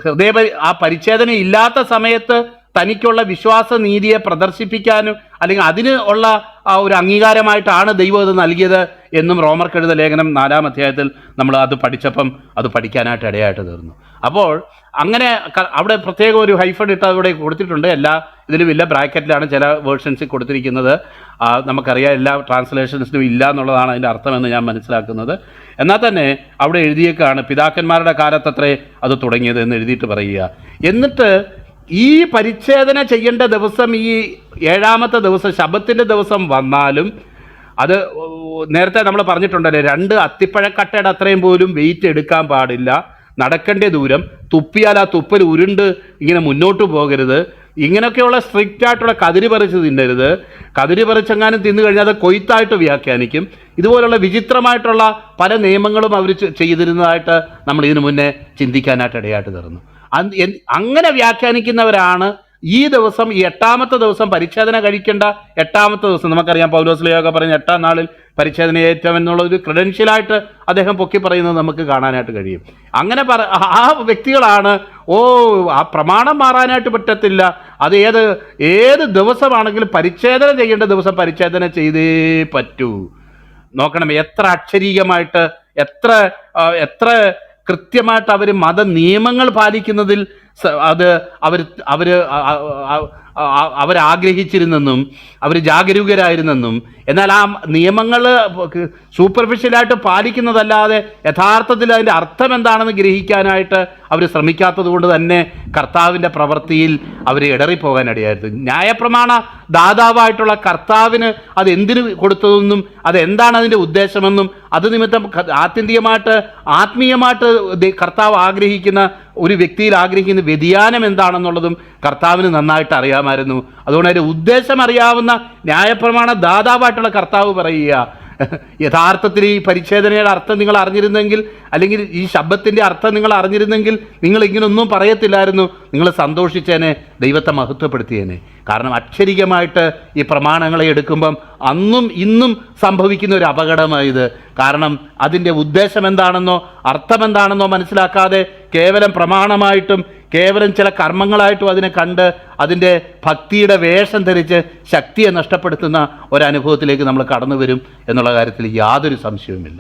ഹൃദയ ആ പരിച്ഛേദന ഇല്ലാത്ത സമയത്ത് തനിക്കുള്ള വിശ്വാസ നീതിയെ പ്രദർശിപ്പിക്കാനും അല്ലെങ്കിൽ അതിന് ഉള്ള ഒരു അംഗീകാരമായിട്ടാണ് ദൈവം ഇത് നൽകിയത് എന്നും റോമർക്കെഴുത ലേഖനം നാലാം അധ്യായത്തിൽ നമ്മൾ അത് പഠിച്ചപ്പം അത് പഠിക്കാനായിട്ട് ഇടയായിട്ട് തീർന്നു. അപ്പോൾ അങ്ങനെ അവിടെ പ്രത്യേകം ഒരു ഹൈഫൺ ഇട്ട് അവിടെ കൊടുത്തിട്ടുണ്ട്. എല്ലാ ഇതിലും ഇല്ല ബ്രാക്കറ്റിലാണ് ചില വേർഷൻസിൽ കൊടുത്തിരിക്കുന്നത്. നമുക്കറിയാം എല്ലാ ട്രാൻസ്ലേഷൻസിനും ഇല്ല എന്നുള്ളതാണ് അതിന്റെ അർത്ഥമെന്ന് ഞാൻ മനസ്സിലാക്കുന്നത്. എന്നാൽ തന്നെ അവിടെ എഴുതിയേക്കാണ് പിതാക്കന്മാരുടെ കാലത്തത്രേ അത് തുടങ്ങിയത് എന്ന് എഴുതിയിട്ട് പറയുക. എന്നിട്ട് ഈ പരിച്ഛേദന ചെയ്യേണ്ട ദിവസം ഈ ഏഴാമത്തെ ദിവസം ശബത്തിന്റെ ദിവസം വന്നാലും അത് നേരത്തെ നമ്മൾ പറഞ്ഞിട്ടുണ്ടല്ലോ രണ്ട് അത്തിപ്പഴക്കട്ടയുടെ അത്രയും പോലും വെയിറ്റ് എടുക്കാൻ പാടില്ല. നടക്കേണ്ട ദൂരം തുപ്പിയാൽ ആ തുപ്പൽ ഉരുണ്ട് ഇങ്ങനെ മുന്നോട്ട് പോകരുത്. ഇങ്ങനെയൊക്കെയുള്ള സ്ട്രിക്റ്റ് ആയിട്ടുള്ള കതിരി പറിച്ച് തിന്നരുത്. കതിരി പറിച്ചെങ്ങാനും തിന്നു കഴിഞ്ഞാൽ അത് കൊയ്ത്തായിട്ട് വ്യാഖ്യാനിക്കും. ഇതുപോലുള്ള വിചിത്രമായിട്ടുള്ള പല നിയമങ്ങളും അവർ ചെയ്തിരുന്നതായിട്ട് നമ്മൾ ഇതിനു മുന്നേ ചിന്തിക്കാനായിട്ട് ഇടയായിട്ട് തീർന്നു. അങ്ങനെ വ്യാഖ്യാനിക്കുന്നവരാണ് ഈ ദിവസം ഈ എട്ടാമത്തെ ദിവസം പരിച്ഛേദന കഴിക്കേണ്ട എട്ടാമത്തെ ദിവസം. നമുക്കറിയാം പൗലോസ് ലയോഗ പറഞ്ഞ എട്ടാം നാളിൽ പരിച്ഛേദന ഏറ്റവും എന്നുള്ള ഒരു ക്രെഡൻഷ്യലായിട്ട് അദ്ദേഹം പൊക്കി പറയുന്നത് നമുക്ക് കാണാനായിട്ട് കഴിയും. അങ്ങനെ പറ ആ വ്യക്തികളാണ് ഓ ആ പ്രമാണം മാറാനായിട്ട് പറ്റത്തില്ല. അത് ഏത് ഏത് ദിവസമാണെങ്കിലും പരിച്ഛേദന ചെയ്യേണ്ട ദിവസം പരിച്ഛേദന ചെയ്തേ പറ്റൂ. നോക്കണം എത്ര അക്ഷരീകമായിട്ട് എത്ര എത്ര കൃത്യമായിട്ട് അവർ മത നിയമങ്ങൾ പാലിക്കുന്നതിൽ അത് അവർ അവർ അവരാഗ്രഹിച്ചിരുന്നെന്നും അവർ ജാഗരൂകരായിരുന്നെന്നും എന്നാൽ ആ നിയമങ്ങൾ സൂപ്പർഫിഷ്യലായിട്ട് പാലിക്കുന്നതല്ലാതെ യഥാർത്ഥത്തിൽ അതിന്റെ അർത്ഥം എന്താണെന്ന് ഗ്രഹിക്കാനായിട്ട് അവർ ശ്രമിക്കാത്തത് കൊണ്ട് തന്നെ കർത്താവിന്റെ പ്രവൃത്തിയിൽ അവർ ഇടറിപ്പോകാനിടയായിരുന്നു ന്യായപ്രമാണ ദാതാവായിട്ടുള്ള കർത്താവിന് അത് എന്തിനു കൊടുത്തതെന്നും അത് എന്താണ് അതിന്റെ ഉദ്ദേശമെന്നും അത് നിമിത്തം ആത്യന്തികമായിട്ട് ആത്മീയമായിട്ട് കർത്താവ് ആഗ്രഹിക്കുന്ന ഒരു വ്യക്തിയിൽ ആഗ്രഹിക്കുന്ന വ്യതിയാനം എന്താണെന്നുള്ളതും കർത്താവിന് നന്നായിട്ട് അറിയാമായിരുന്നു. അതുകൊണ്ട് അതിന്റെ ഉദ്ദേശം അറിയാവുന്ന ന്യായപ്രമാണ ദാതാവായിട്ടുള്ള കർത്താവ് പറയുക. യഥാർത്ഥത്തിൽ ഈ പരിച്ഛേദനയുടെ അർത്ഥം നിങ്ങൾ അറിഞ്ഞിരുന്നെങ്കിൽ അല്ലെങ്കിൽ ഈ ശബ്ദത്തിന്റെ അർത്ഥം നിങ്ങൾ അറിഞ്ഞിരുന്നെങ്കിൽ നിങ്ങൾ ഇങ്ങനൊന്നും പറയത്തില്ലായിരുന്നു. നിങ്ങൾ സന്തോഷിച്ചേനെ ദൈവത്തെ മഹത്വപ്പെടുത്തിയേനെ. കാരണം അക്ഷരികമായിട്ട് ഈ പ്രമാണങ്ങളെ എടുക്കുമ്പം അന്നും ഇന്നും സംഭവിക്കുന്ന ഒരു അപകടമായത്. കാരണം അതിന്റെ ഉദ്ദേശം എന്താണെന്നോ അർത്ഥം എന്താണെന്നോ മനസ്സിലാക്കാതെ കേവലം പ്രമാണമായിട്ടും കേവലം ചില കർമ്മങ്ങളായിട്ടും അതിനെ കണ്ട് അതിന്റെ ഭക്തിയുടെ വേഷം ധരിച്ച് ശക്തിയെ നഷ്ടപ്പെടുത്തുന്ന ഒരനുഭവത്തിലേക്ക് നമ്മൾ കടന്നു വരും എന്നുള്ള കാര്യത്തിൽ യാതൊരു സംശയവുമില്ല.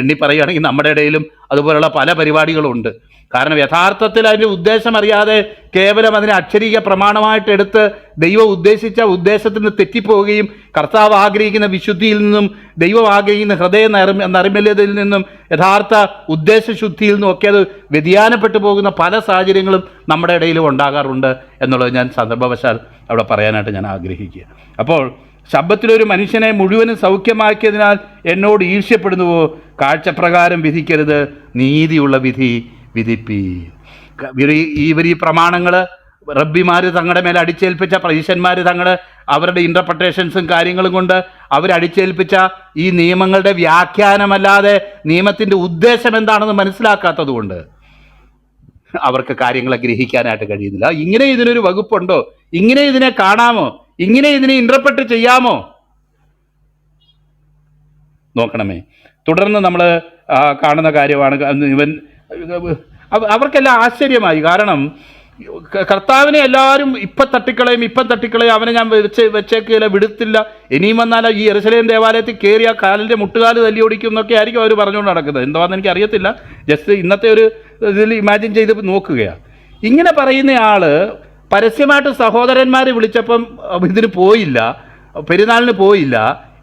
എണ്ണി പറയുകയാണെങ്കിൽ നമ്മുടെ ഇടയിലും അതുപോലുള്ള പല പരിപാടികളും ഉണ്ട് കാരണം യഥാർത്ഥത്തിൽ അതിന്റെ ഉദ്ദേശം അറിയാതെ കേവലം അതിനെ അക്ഷരീക പ്രമാണമായിട്ട് എടുത്ത് ദൈവം ഉദ്ദേശിച്ച ഉദ്ദേശത്തിൽ നിന്ന് തെറ്റിപ്പോവുകയും കർത്താവ് ആഗ്രഹിക്കുന്ന വിശുദ്ധിയിൽ നിന്നും ദൈവം ആഗ്രഹിക്കുന്ന ഹൃദയ നറിമല്യതയിൽ നിന്നും യഥാർത്ഥ ഉദ്ദേശശുദ്ധിയിൽ നിന്നും ഒക്കെ അത് വ്യതിയാനപ്പെട്ടു പോകുന്ന പല സാഹചര്യങ്ങളും നമ്മുടെ ഇടയിലും ഉണ്ടാകാറുണ്ട് എന്നുള്ളത് ഞാൻ സന്ദർഭവശാൽ അവിടെ പറയാനായിട്ട് ഞാൻ ആഗ്രഹിക്കുക. അപ്പോൾ ശബ്ദത്തിലൊരു മനുഷ്യനെ മുഴുവനും സൗഖ്യമാക്കിയതിനാൽ എന്നോട് ഈർഷ്യപ്പെടുന്നുവോ? കാഴ്ചപ്രകാരം വിധിക്കരുത്. നീതിയുള്ള വിധി വിധിപ്പി. ഇവർ ഈ പ്രമാണങ്ങൾ റബ്ബിമാർ തങ്ങളുടെ മേലെ അടിച്ചേൽപ്പിച്ച പ്രൈശന്മാർ തങ്ങളുടെ അവരുടെ ഇന്റർപ്രട്ടേഷൻസും കാര്യങ്ങളും കൊണ്ട് അവരടിച്ചേൽപ്പിച്ച ഈ നിയമങ്ങളുടെ വ്യാഖ്യാനമല്ലാതെ നിയമത്തിന്റെ ഉദ്ദേശം എന്താണെന്ന് മനസ്സിലാക്കാത്തത് കൊണ്ട് അവർക്ക് കാര്യങ്ങളെ ഗ്രഹിക്കാനായിട്ട് കഴിയുന്നില്ല. ഇങ്ങനെ ഇതിനൊരു വകുപ്പുണ്ടോ? ഇങ്ങനെ ഇതിനെ കാണാമോ? ഇങ്ങനെ ഇതിനെ ഇന്റർപ്രറ്റ് ചെയ്യാമോ? നോക്കണമേ. തുടർന്ന് നമ്മൾ കാണുന്ന കാര്യമാണ്. ഇവൻ അവർക്കെല്ലാം ആശ്ചര്യമായി. കാരണം കർത്താവിനെ എല്ലാവരും ഇപ്പം തട്ടിക്കളയും ഇപ്പം തട്ടിക്കളയും. അവനെ ഞാൻ വെച്ച് വെച്ചേക്കില്ല വിടുത്തില്ല. ഇനിയും വന്നാൽ ഈ എറുസലേം ദേവാലയത്തിൽ കയറി ആ കാലിന്റെ മുട്ടുകാൽ തല്ലി ഓടിക്കും എന്നൊക്കെ ആയിരിക്കും അവർ പറഞ്ഞുകൊണ്ട് നടക്കുന്നത്. എന്താണെന്ന് എനിക്ക് അറിയത്തില്ല ജസ്റ്റ് ഇന്നത്തെ ഒരു ഇതിൽ ഇമാജിൻ ചെയ്ത് നോക്കുകയാണ് ഇങ്ങനെ പറയുന്ന ആൾ പരസ്യമായിട്ട് സഹോദരന്മാരെ വിളിച്ചപ്പം ഇതിന് പോയില്ല. പെരുന്നാളിന് പോയില്ല.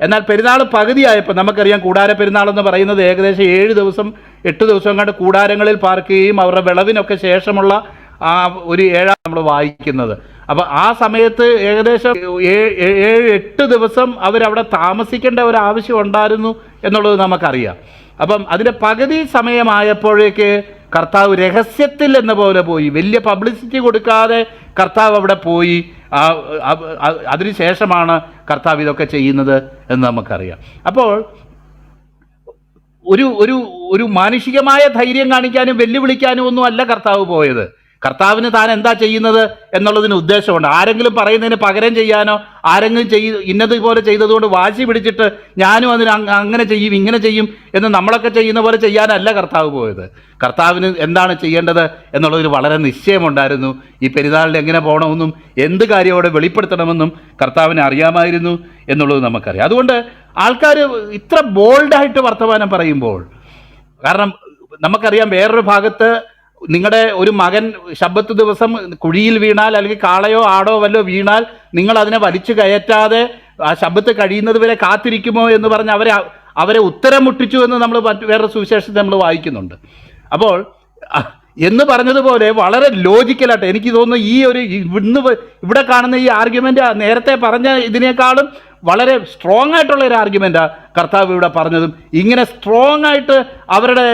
എന്നാൽ പെരുന്നാൾ പകുതിയായപ്പോൾ നമുക്കറിയാം കൂടാര പെരുന്നാൾ എന്ന് പറയുന്നത് ഏകദേശം ഏഴ് ദിവസം എട്ട് ദിവസം കണ്ട് കൂടാരങ്ങളിൽ പാർക്കുകയും അവരുടെ വിളവിനൊക്കെ ശേഷമുള്ള ആ ഒരു ഏഴാണ് നമ്മൾ വായിക്കുന്നത്. അപ്പോൾ ആ സമയത്ത് ഏകദേശം ഏഴ് എട്ട് ദിവസം അവരവിടെ താമസിക്കേണ്ട ഒരു ആവശ്യം ഉണ്ടായിരുന്നു എന്നുള്ളത് നമുക്കറിയാം. അപ്പം അതിന്റെ പകുതി സമയമായപ്പോഴേക്ക് കർത്താവ് രഹസ്യത്തിൽ എന്ന പോലെ പോയി. വലിയ പബ്ലിസിറ്റി കൊടുക്കാതെ കർത്താവ് അവിടെ പോയി. അതിനുശേഷമാണ് കർത്താവ് ഇതൊക്കെ ചെയ്യുന്നത് എന്ന് നമുക്കറിയാം. അപ്പോൾ ഒരു ഒരു ഒരു മാനുഷികമായ ധൈര്യം കാണിക്കാനും വെല്ലുവിളിക്കാനും ഒന്നും അല്ല കർത്താവ് പോയത്. കർത്താവിന് താൻ എന്താ ചെയ്യുന്നത് എന്നുള്ളതിന് ഉദ്ദേശമുണ്ട്. ആരെങ്കിലും പറയുന്നതിന് പകരം ചെയ്യാനോ ആരെങ്കിലും ചെയ് ഇന്നതുപോലെ ചെയ്തതുകൊണ്ട് വാശി പിടിച്ചിട്ട് ഞാനും അതിന് അങ്ങനെ ചെയ്യും ഇങ്ങനെ ചെയ്യും എന്ന് നമ്മളൊക്കെ ചെയ്യുന്ന പോലെ ചെയ്യാനല്ല കർത്താവ് പോയത്. കർത്താവിന് എന്താണ് ചെയ്യേണ്ടത് എന്നുള്ളതിൽ വളരെ നിശ്ചയമുണ്ടായിരുന്നു. ഈ പെരുന്നാളിൽ എങ്ങനെ പോകണമെന്നും എന്ത് കാര്യം അവിടെ വെളിപ്പെടുത്തണമെന്നും കർത്താവിന് അറിയാമായിരുന്നു എന്നുള്ളത് നമുക്കറിയാം. അതുകൊണ്ട് ആൾക്കാർ ഇത്ര ബോൾഡായിട്ട് വർത്തമാനം പറയുമ്പോൾ കാരണം നമുക്കറിയാം വേറൊരു ഭാഗത്ത് നിങ്ങളുടെ ഒരു മകൻ ശബ്ബത്ത് ദിവസം കുഴിയിൽ വീണാൽ അല്ലെങ്കിൽ കാളയോ ആടോ വല്ലോ വീണാൽ നിങ്ങൾ അതിനെ വലിച്ചു കയറ്റാതെ ആ ശബ്ദത്ത് കഴിയുന്നത് വരെ കാത്തിരിക്കുമോ എന്ന് പറഞ്ഞ് അവരെ അവരെ ഉത്തരം മുട്ടിച്ചു എന്ന് നമ്മൾ വേറെ വേറൊരു സുവിശേഷത്തെ നമ്മൾ വായിക്കുന്നുണ്ട്. അപ്പോൾ എന്ന് പറഞ്ഞതുപോലെ വളരെ ലോജിക്കലായിട്ട് എനിക്ക് തോന്നുന്നു ഈ ഒരു ഇന്ന് ഇവിടെ കാണുന്ന ഈ ആർഗ്യുമെന്റ് നേരത്തെ പറഞ്ഞ ഇതിനേക്കാളും വളരെ സ്ട്രോങ് ആയിട്ടുള്ള ഒരു ആർഗ്യുമെന്റാണ് കർത്താവ് ഇവിടെ പറഞ്ഞതും. ഇങ്ങനെ സ്ട്രോങ് ആയിട്ട് അവരുടെ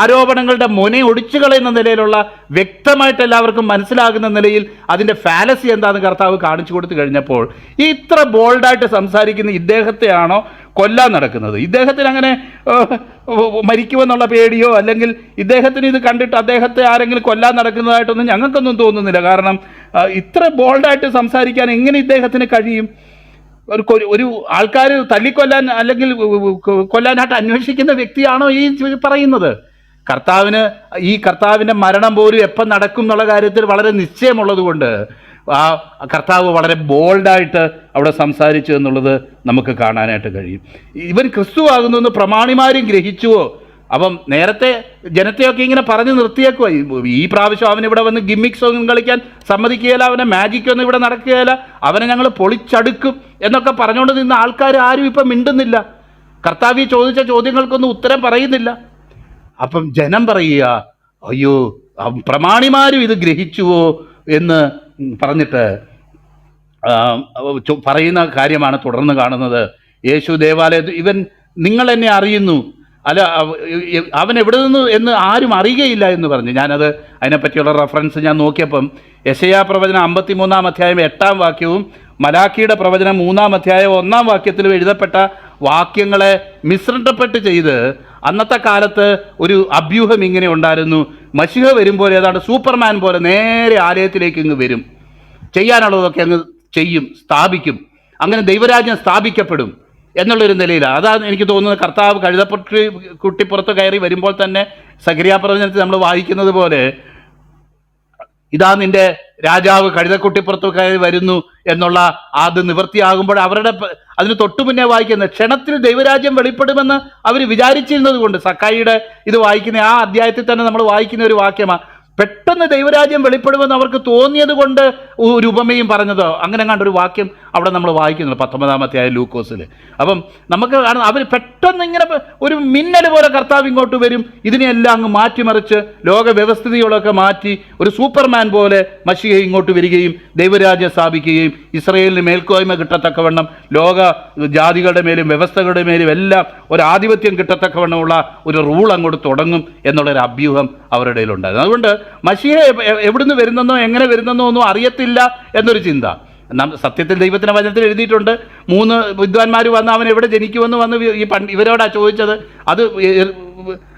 ആരോപണങ്ങളുടെ മുന ഒടിച്ചു കളയുന്ന നിലയിലുള്ള വ്യക്തമായിട്ട് എല്ലാവർക്കും മനസ്സിലാകുന്ന നിലയിൽ അതിന്റെ ഫാലസി എന്താണെന്ന് കർത്താവ് കാണിച്ചു കൊടുത്തു കഴിഞ്ഞപ്പോൾ ഈ ഇത്ര ബോൾഡായിട്ട് സംസാരിക്കുന്ന ഇദ്ദേഹത്തെയാണോ കൊല്ലാൻ നടക്കുന്നത്? ഇദ്ദേഹത്തിന് അങ്ങനെ മരിക്കുമെന്നുള്ള പേടിയോ? അല്ലെങ്കിൽ ഇദ്ദേഹത്തിന് ഇത് കണ്ടിട്ട് അദ്ദേഹത്തെ ആരെങ്കിലും കൊല്ലാൻ നടക്കുന്നതായിട്ടൊന്നും ഞങ്ങൾക്കൊന്നും തോന്നുന്നില്ല. കാരണം ഇത്ര ബോൾഡായിട്ട് സംസാരിക്കാൻ എങ്ങനെ ഇദ്ദേഹത്തിന് കഴിയും? ഒരു ഒരു ആൾക്കാർ തല്ലിക്കൊല്ലാൻ അല്ലെങ്കിൽ കൊല്ലാനായിട്ട് അന്വേഷിക്കുന്ന വ്യക്തിയാണോ ഈ പറയുന്നത്? കർത്താവിന് ഈ കർത്താവിന്റെ മരണം പോലും എപ്പം നടക്കും എന്നുള്ള കാര്യത്തിൽ വളരെ നിശ്ചയമുള്ളത് കൊണ്ട് ആ കർത്താവ് വളരെ ബോൾഡായിട്ട് അവിടെ സംസാരിച്ചു എന്നുള്ളത് നമുക്ക് കാണാനായിട്ട് കഴിയും. ഇവൻ ക്രിസ്തു ആകുന്നു എന്ന് പ്രമാണിമാരും ഗ്രഹിച്ചുവോ? അപ്പം നേരത്തെ ജനത്തെയൊക്കെ ഇങ്ങനെ പറഞ്ഞു നിർത്തിയേക്കുക ഈ- പ്രാവശ്യം അവൻ ഇവിടെ വന്ന് ഗിമ്മിക്സ് ഒന്നും കളിക്കാൻ സമ്മതിക്കുകയില്ല അവനെ മാജിക് ഒന്നും ഇവിടെ നടക്കുകയില്ല അവനെ ഞങ്ങൾ പൊളിച്ചടുക്കും എന്നൊക്കെ പറഞ്ഞുകൊണ്ട് നിന്ന ആൾക്കാർ ആരും ഇപ്പം മിണ്ടുന്നില്ല. കർത്താവി ചോദിച്ച ചോദ്യങ്ങൾക്കൊന്നും ഉത്തരം പറയുന്നില്ല. അപ്പം ജനം പറയുക അയ്യോ പ്രമാണിമാരും ഇത് ഗ്രഹിച്ചുവോ? എന്ന് പറഞ്ഞിട്ട് പറയുന്ന കാര്യമാണ് തുടർന്ന് കാണുന്നത്. യേശു ദേവാലയത്തിൽ ഇവൻ നിങ്ങൾ എന്നെ അറിയുന്നു. അല്ല അവൻ എവിടെ നിന്ന് എന്ന് ആരും അറിയുകയില്ല എന്ന് പറഞ്ഞു. ഞാനത് അതിനെപ്പറ്റിയുള്ള റെഫറൻസ് ഞാൻ നോക്കിയപ്പം യശയാ പ്രവചനം അമ്പത്തി മൂന്നാം അധ്യായം എട്ടാം വാക്യവും മലാഖിയുടെ പ്രവചനം മൂന്നാം അധ്യായം ഒന്നാം വാക്യത്തിലും എഴുതപ്പെട്ട വാക്യങ്ങളെ മിശ്രിട്ടപ്പെട്ട് ചെയ്ത് അന്നത്തെ കാലത്ത് ഒരു അഭ്യൂഹം ഇങ്ങനെ ഉണ്ടായിരുന്നു. മഷിഹ വരുമ്പോൾ ഏതാണ്ട് സൂപ്പർമാൻ പോലെ നേരെ ആലയത്തിലേക്ക് ഇങ്ങ് വരും. ചെയ്യാനുള്ളതൊക്കെ അങ്ങ് ചെയ്യും സ്ഥാപിക്കും. അങ്ങനെ ദൈവരാജ്യം സ്ഥാപിക്കപ്പെടും. എന്നുള്ളൊരു നിലയിലാണ് അതാണ് എനിക്ക് തോന്നുന്നത് കർത്താവ് കഴുതപ്പൊട്ടി കുട്ടിപ്പുറത്ത് കയറി വരുമ്പോൾ തന്നെ സക്രിയാപ്രവചനത്തിൽ നമ്മൾ വായിക്കുന്നത് പോലെ ഇതാ നിന്റെ രാജാവ് കഴുതക്കുട്ടിപ്പുറത്ത് കയറി വരുന്നു എന്നുള്ള അത് നിവൃത്തിയാകുമ്പോൾ അവരുടെ അതിന് തൊട്ടു മുന്നേ വായിക്കുന്നത് ക്ഷണത്തിൽ ദൈവരാജ്യം വെളിപ്പെടുമെന്ന് അവർ വിചാരിച്ചിരുന്നത് കൊണ്ട് സക്കായിയുടെ ഇത് വായിക്കുന്ന ആ അധ്യായത്തിൽ തന്നെ നമ്മൾ വായിക്കുന്ന ഒരു വാക്യമാണ് പെട്ടെന്ന് ദൈവരാജ്യം വെളിപ്പെടുമെന്ന് അവർക്ക് തോന്നിയത് കൊണ്ട് ഒരു ഉപമയും പറഞ്ഞതോ? അങ്ങനെ കണ്ട ഒരു വാക്യം അവിടെ നമ്മൾ വായിക്കുന്നുണ്ട് പത്തൊമ്പതാമത്തെ ആയ ലൂക്കോസിൽ അപ്പം നമുക്ക് കാണുന്ന അവർ പെട്ടെന്ന് ഇങ്ങനെ ഒരു മിന്നൽ പോലെ കർത്താവ് ഇങ്ങോട്ട് വരും. ഇതിനെയെല്ലാം അങ്ങ് മാറ്റിമറിച്ച് ലോക വ്യവസ്ഥിതികളൊക്കെ മാറ്റി ഒരു സൂപ്പർമാൻ പോലെ മഷിയെ ഇങ്ങോട്ട് വരികയും ദൈവരാജ്യം സ്ഥാപിക്കുകയും ഇസ്രയേലിന് മേൽക്കോയ്മ കിട്ടത്തക്കവണ്ണം ലോക ജാതികളുടെ മേലും വ്യവസ്ഥകളുടെ മേലും എല്ലാം ഒരു ആധിപത്യം കിട്ടത്തക്കവണ്ണമുള്ള ഒരു റൂൾ അങ്ങോട്ട് തുടങ്ങും എന്നുള്ളൊരു അഭ്യൂഹം അവരുടെ ഇടയിലുണ്ടായിരുന്നു അതുകൊണ്ട് മഷിയെ എവിടുന്ന് വരുന്നെന്നോ എങ്ങനെ വരുന്നെന്നോ ഒന്നും അറിയത്തില്ല. എന്നൊരു ചിന്ത. സത്യത്തിൽ ദൈവത്തിന്റെ വചനത്തിൽ എഴുതിയിട്ടുണ്ട്. മൂന്ന് വിദ്വാൻമാർ വന്ന് അവൻ എവിടെ ജനിക്കുമെന്ന് വന്ന് ഈ പണ്ട് ഇവരോടാ ചോദിച്ചത്. അത്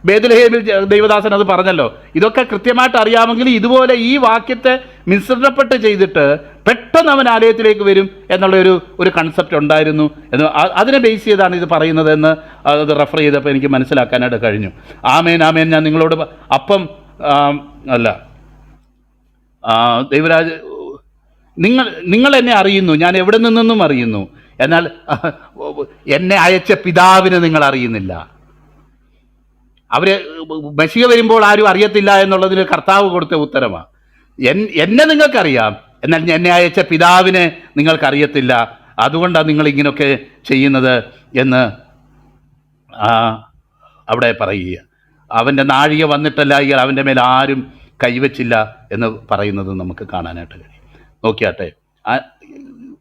ബേദലഹേമിൽ ദൈവദാസൻ അത് പറഞ്ഞല്ലോ. ഇതൊക്കെ കൃത്യമായിട്ട് അറിയാമെങ്കിൽ ഇതുപോലെ ഈ വാക്യത്തെ മിശ്രിതപ്പെട്ട് ചെയ്തിട്ട് പെട്ടെന്ന് അവൻ ആലയത്തിലേക്ക് വരും എന്നുള്ള ഒരു ഒരു കൺസെപ്റ്റ് ഉണ്ടായിരുന്നു. എന്ന് അതിനെ ബേസ് ചെയ്താണ് ഇത് പറയുന്നതെന്ന് അത് റെഫർ ചെയ്തപ്പോൾ എനിക്ക് മനസ്സിലാക്കാനായിട്ട് കഴിഞ്ഞു. ആമേൻ ആമേൻ. ഞാൻ നിങ്ങളോട് അപ്പം അല്ല. ദൈവരാജ് നിങ്ങൾ നിങ്ങൾ എന്നെ അറിയുന്നു ഞാൻ എവിടെ നിന്നെന്നും അറിയുന്നു. എന്നാൽ എന്നെ അയച്ച പിതാവിനെ നിങ്ങൾ അറിയുന്നില്ല. അവർ മെഷിക വരുമ്പോൾ ആരും അറിയത്തില്ല എന്നുള്ളതിന് കർത്താവ് കൊടുത്ത ഉത്തരമാണ് എന്നെ നിങ്ങൾക്കറിയാം എന്നാൽ എന്നെ അയച്ച പിതാവിനെ നിങ്ങൾക്കറിയത്തില്ല. അതുകൊണ്ടാണ് നിങ്ങൾ ഇങ്ങനെയൊക്കെ ചെയ്യുന്നത് എന്ന് അവിടെ പറയുക. അവന്റെ നാഴിക വന്നിട്ടല്ല അവന്റെ മേൽ ആരും കൈവച്ചില്ല എന്ന് പറയുന്നത് നമുക്ക് കാണാനായിട്ട് കഴിയും. നോക്കിയാട്ടെ.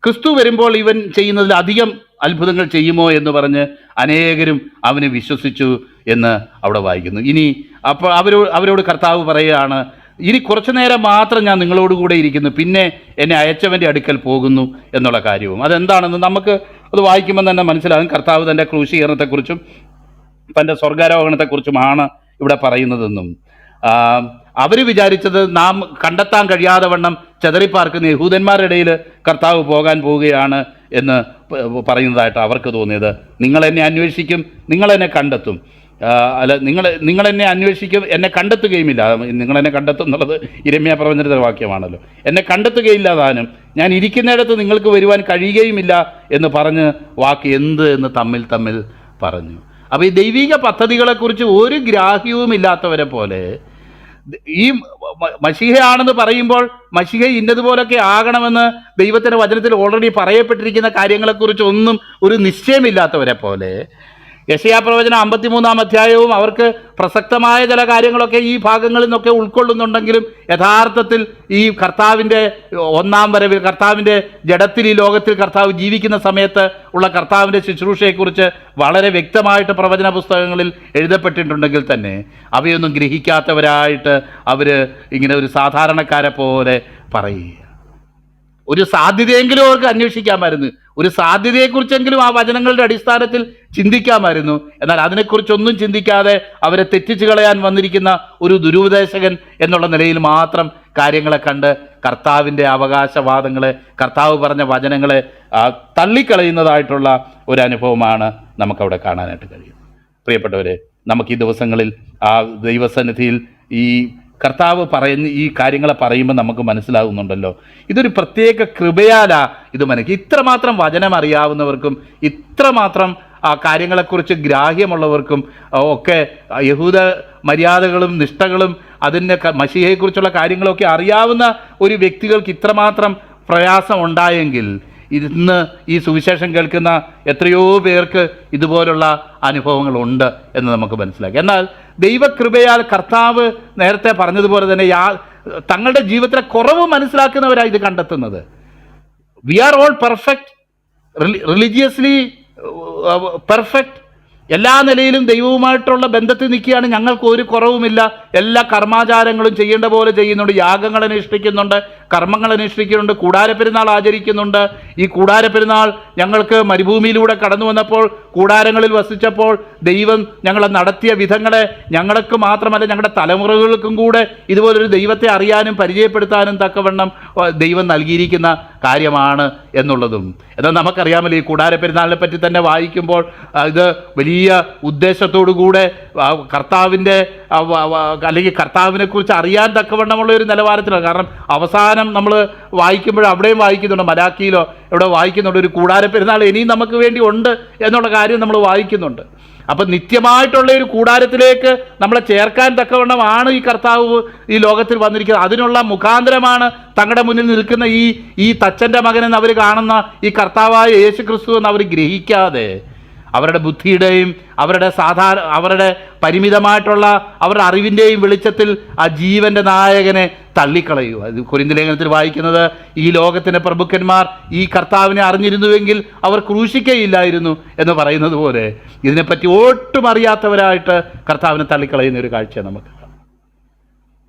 ക്രിസ്തു വരുമ്പോൾ ഇവൻ ചെയ്യുന്നതിൽ അധികം അത്ഭുതങ്ങൾ ചെയ്യുമോ എന്ന് പറഞ്ഞ് അനേകരും അവന് വിശ്വസിച്ചു എന്ന് അവിടെ വായിക്കുന്നു. ഇനി അപ്പോൾ അവരോട് അവരോട് കർത്താവ് പറയുകയാണ് ഇനി കുറച്ചു നേരം മാത്രം ഞാൻ നിങ്ങളോട് കൂടെ ഇരിക്കുന്നു പിന്നെ എന്നെ അയച്ചവന്റെ അടുക്കൽ പോകുന്നു എന്നുള്ള കാര്യവും. അതെന്താണെന്ന് നമുക്ക് അത് വായിക്കുമ്പോൾ തന്നെ മനസ്സിലാകും. കർത്താവ് തന്റെ ക്രൂശീകരണത്തെക്കുറിച്ചും തന്റെ സ്വർഗാരോഹണത്തെക്കുറിച്ചുമാണ് ഇവിടെ പറയുന്നതെന്നും. അവർ വിചാരിച്ചത് നാം കണ്ടെത്താൻ കഴിയാതെ വണ്ണം ചെതറിപ്പാർക്കുന്ന യഹൂദന്മാരുടെ ഇടയിൽ കർത്താവ് പോകാൻ പോവുകയാണ് എന്ന് പറയുന്നതായിട്ട് അവർക്ക് തോന്നിയത്. നിങ്ങളെന്നെ അന്വേഷിക്കും നിങ്ങളെന്നെ കണ്ടെത്തും. അല്ല നിങ്ങൾ നിങ്ങളെന്നെ അന്വേഷിക്കും എന്നെ കണ്ടെത്തുകയുമില്ല. നിങ്ങളെന്നെ കണ്ടെത്തും എന്നുള്ളത് ഇരമ്യ പ്രവചനത്തിന്റെ വാക്യമാണല്ലോ. എന്നെ കണ്ടെത്തുകയില്ല താനും. ഞാൻ ഇരിക്കുന്നിടത്ത് നിങ്ങൾക്ക് വരുവാൻ കഴിയുകയുമില്ല എന്ന് പറഞ്ഞ് വാക്ക് എന്ത് എന്ന് തമ്മിൽ തമ്മിൽ പറഞ്ഞു. അപ്പോൾ ഈ ദൈവിക പദ്ധതികളെക്കുറിച്ച് ഒരു ഗ്രാഹ്യവും ഇല്ലാത്തവരെ പോലെ ഈ മഷിഹയാണെന്ന് പറയുമ്പോൾ മഷിഹ ഇന്നതുപോലൊക്കെ ആകണമെന്ന് ദൈവത്തിന്റെ വചനത്തിൽ ഓൾറെഡി പറയപ്പെട്ടിരിക്കുന്ന കാര്യങ്ങളെക്കുറിച്ച് ഒന്നും ഒരു നിശ്ചയമില്ലാത്തവരെ പോലെ യശയാ പ്രവചനം അമ്പത്തിമൂന്നാം അധ്യായവും അവർക്ക് പ്രസക്തമായ ചില കാര്യങ്ങളൊക്കെ ഈ ഭാഗങ്ങളിൽ നിന്നൊക്കെ ഉൾക്കൊള്ളുന്നുണ്ടെങ്കിലും യഥാർത്ഥത്തിൽ ഈ കർത്താവിന്റെ ഒന്നാം വരവിൽ കർത്താവിന്റെ ജഡത്തിൽ ഈ ലോകത്തിൽ കർത്താവ് ജീവിക്കുന്ന സമയത്ത് ഉള്ള കർത്താവിന്റെ ശുശ്രൂഷയെക്കുറിച്ച് വളരെ വ്യക്തമായിട്ട് പ്രവചന പുസ്തകങ്ങളിൽ എഴുതപ്പെട്ടിട്ടുണ്ടെങ്കിൽ തന്നെ അവയൊന്നും ഗ്രഹിക്കാത്തവരായിട്ട് അവർ ഇങ്ങനെ ഒരു സാധാരണക്കാരെ പോലെ പറയുക. ഒരു സാധ്യതയെങ്കിലും അവർക്ക് അന്വേഷിക്കാമായിരുന്നു. ഒരു സാധ്യതയെക്കുറിച്ചെങ്കിലും ആ വചനങ്ങളുടെ അടിസ്ഥാനത്തിൽ ചിന്തിക്കാമായിരുന്നു. എന്നാൽ അതിനെക്കുറിച്ചൊന്നും ചിന്തിക്കാതെ അവരെ തെറ്റിച്ചു കളയാൻ വന്നിരിക്കുന്ന ഒരു ദുരുപദേശകൻ എന്നുള്ള നിലയിൽ മാത്രം കാര്യങ്ങളെ കണ്ട് കർത്താവിന്റെ അവകാശവാദങ്ങളെ കർത്താവ് പറഞ്ഞ വചനങ്ങളെ തള്ളിക്കളയുന്നതായിട്ടുള്ള ഒരു അനുഭവമാണ് നമുക്കവിടെ കാണാനായിട്ട് കഴിയും പ്രിയപ്പെട്ടവരെ നമുക്ക് ഈ ദിവസങ്ങളിൽ ആ ദൈവസന്നിധിയിൽ ഈ കർത്താവ് പറയുന്ന ഈ കാര്യങ്ങളെ പറയുമ്പോൾ നമുക്ക് മനസ്സിലാകുന്നുണ്ടല്ലോ. ഇതൊരു പ്രത്യേക കൃപയാലാ ഇത് മനസ്സിൽ ഇത്രമാത്രം വചനം അറിയാവുന്നവർക്കും ഇത്രമാത്രം ആ കാര്യങ്ങളെക്കുറിച്ച് ഗ്രാഹ്യമുള്ളവർക്കും ഒക്കെ യഹൂദ മര്യാദകളും നിഷ്ഠകളും അതിന്റെ മഷിയെക്കുറിച്ചുള്ള കാര്യങ്ങളൊക്കെ അറിയാവുന്ന ഒരു വ്യക്തികൾക്ക് ഇത്രമാത്രം പ്രയാസം ഉണ്ടായെങ്കിൽ ഇന്ന് ഈ സുവിശേഷം കേൾക്കുന്ന എത്രയോ പേർക്ക് ഇതുപോലുള്ള അനുഭവങ്ങളുണ്ട് എന്ന് നമുക്ക് മനസ്സിലാക്കി. എന്നാൽ ദൈവകൃപയാൽ കർത്താവ് നേരത്തെ പറഞ്ഞതുപോലെ തന്നെ യാ തങ്ങളുടെ ജീവിതത്തിലെ കുറവ് മനസ്സിലാക്കുന്നവരാണ് ഇത് കണ്ടെത്തുന്നത്. We are all perfect religiously perfect എല്ലാ നിലയിലും ദൈവവുമായിട്ടുള്ള ബന്ധത്തിൽ നിൽക്കുകയാണ്. ഞങ്ങൾക്ക് ഒരു കുറവുമില്ല. എല്ലാ കർമാചാരങ്ങളും ചെയ്യേണ്ട പോലെ ചെയ്യുന്നുണ്ട്. യാഗങ്ങൾ അനുഷ്ഠിക്കുന്നുണ്ട് കർമ്മങ്ങൾ അനുഷ്ഠിക്കുന്നുണ്ട് കൂടാരപ്പെരുന്നാൾ ആചരിക്കുന്നുണ്ട്. ഈ കൂടാരപ്പെരുന്നാൾ ഞങ്ങൾക്ക് മരുഭൂമിയിലൂടെ കടന്നു വന്നപ്പോൾ കൂടാരങ്ങളിൽ വസിച്ചപ്പോൾ ദൈവം ഞങ്ങളെ നടത്തിയ വിധങ്ങളെ ഞങ്ങൾക്ക് മാത്രമല്ല ഞങ്ങളുടെ തലമുറകൾക്കും കൂടെ ഇതുപോലൊരു ദൈവത്തെ അറിയാനും പരിചയപ്പെടുത്താനും തക്കവണ്ണം ദൈവം നൽകിയിരിക്കുന്ന കാര്യമാണ് എന്നുള്ളതും. എന്നാൽ നമുക്കറിയാമല്ലോ ഈ കൂടാരപ്പെരുന്നാളിനെ പറ്റി തന്നെ വായിക്കുമ്പോൾ ഇത് വലിയ ഉദ്ദേശത്തോടു കൂടെ കർത്താവിന്റെ അല്ലെങ്കിൽ കർത്താവിനെ കുറിച്ച് അറിയാൻ തക്കവണ്ണമുള്ള ഒരു നിലവാരത്തിലാണ്. കാരണം അവസാനം നമ്മൾ വായിക്കുമ്പോൾ അവിടെയും വായിക്കുന്നുണ്ട് മലാക്കിയിലോ ഇവിടെ വായിക്കുന്നുണ്ട് ഒരു കൂടാര പെരുന്നാൾ ഇനിയും നമുക്ക് വേണ്ടി ഉണ്ട് എന്നുള്ള കാര്യം നമ്മൾ വായിക്കുന്നുണ്ട്. അപ്പം നിത്യമായിട്ടുള്ള ഒരു കൂടാരത്തിലേക്ക് നമ്മളെ ചേർക്കാൻ തക്കവണ്ണമാണ് ഈ കർത്താവ് ഈ ലോകത്തിൽ വന്നിരിക്കുന്നത്. അതിനുള്ള മുഖാന്തരമാണ് തങ്ങളുടെ മുന്നിൽ നിൽക്കുന്ന ഈ ഈ തച്ചന്റെ മകനെന്ന് അവർ കാണുന്ന ഈ കർത്താവായ യേശു ക്രിസ്തു എന്ന് അവർ ഗ്രഹിക്കാതെ അവരുടെ ബുദ്ധിയുടെയും അവരുടെ സാധാരണ അവരുടെ പരിമിതമായിട്ടുള്ള അവരുടെ അറിവിന്റെയും വെളിച്ചത്തിൽ ആ ജീവന്റെ നായകനെ തള്ളിക്കളയുക. അത് കുരിന്തലേഖനത്തിൽ വായിക്കുന്നത് ഈ ലോകത്തിന്റെ പ്രഭുക്കന്മാർ ഈ കർത്താവിനെ അറിഞ്ഞിരുന്നുവെങ്കിൽ അവർ ക്രൂശിക്കയില്ലായിരുന്നു എന്ന് പറയുന്നത് പോലെ ഇതിനെപ്പറ്റി ഒട്ടും അറിയാത്തവരായിട്ട് കർത്താവിനെ തള്ളിക്കളയുന്ന ഒരു കാഴ്ച നമുക്ക്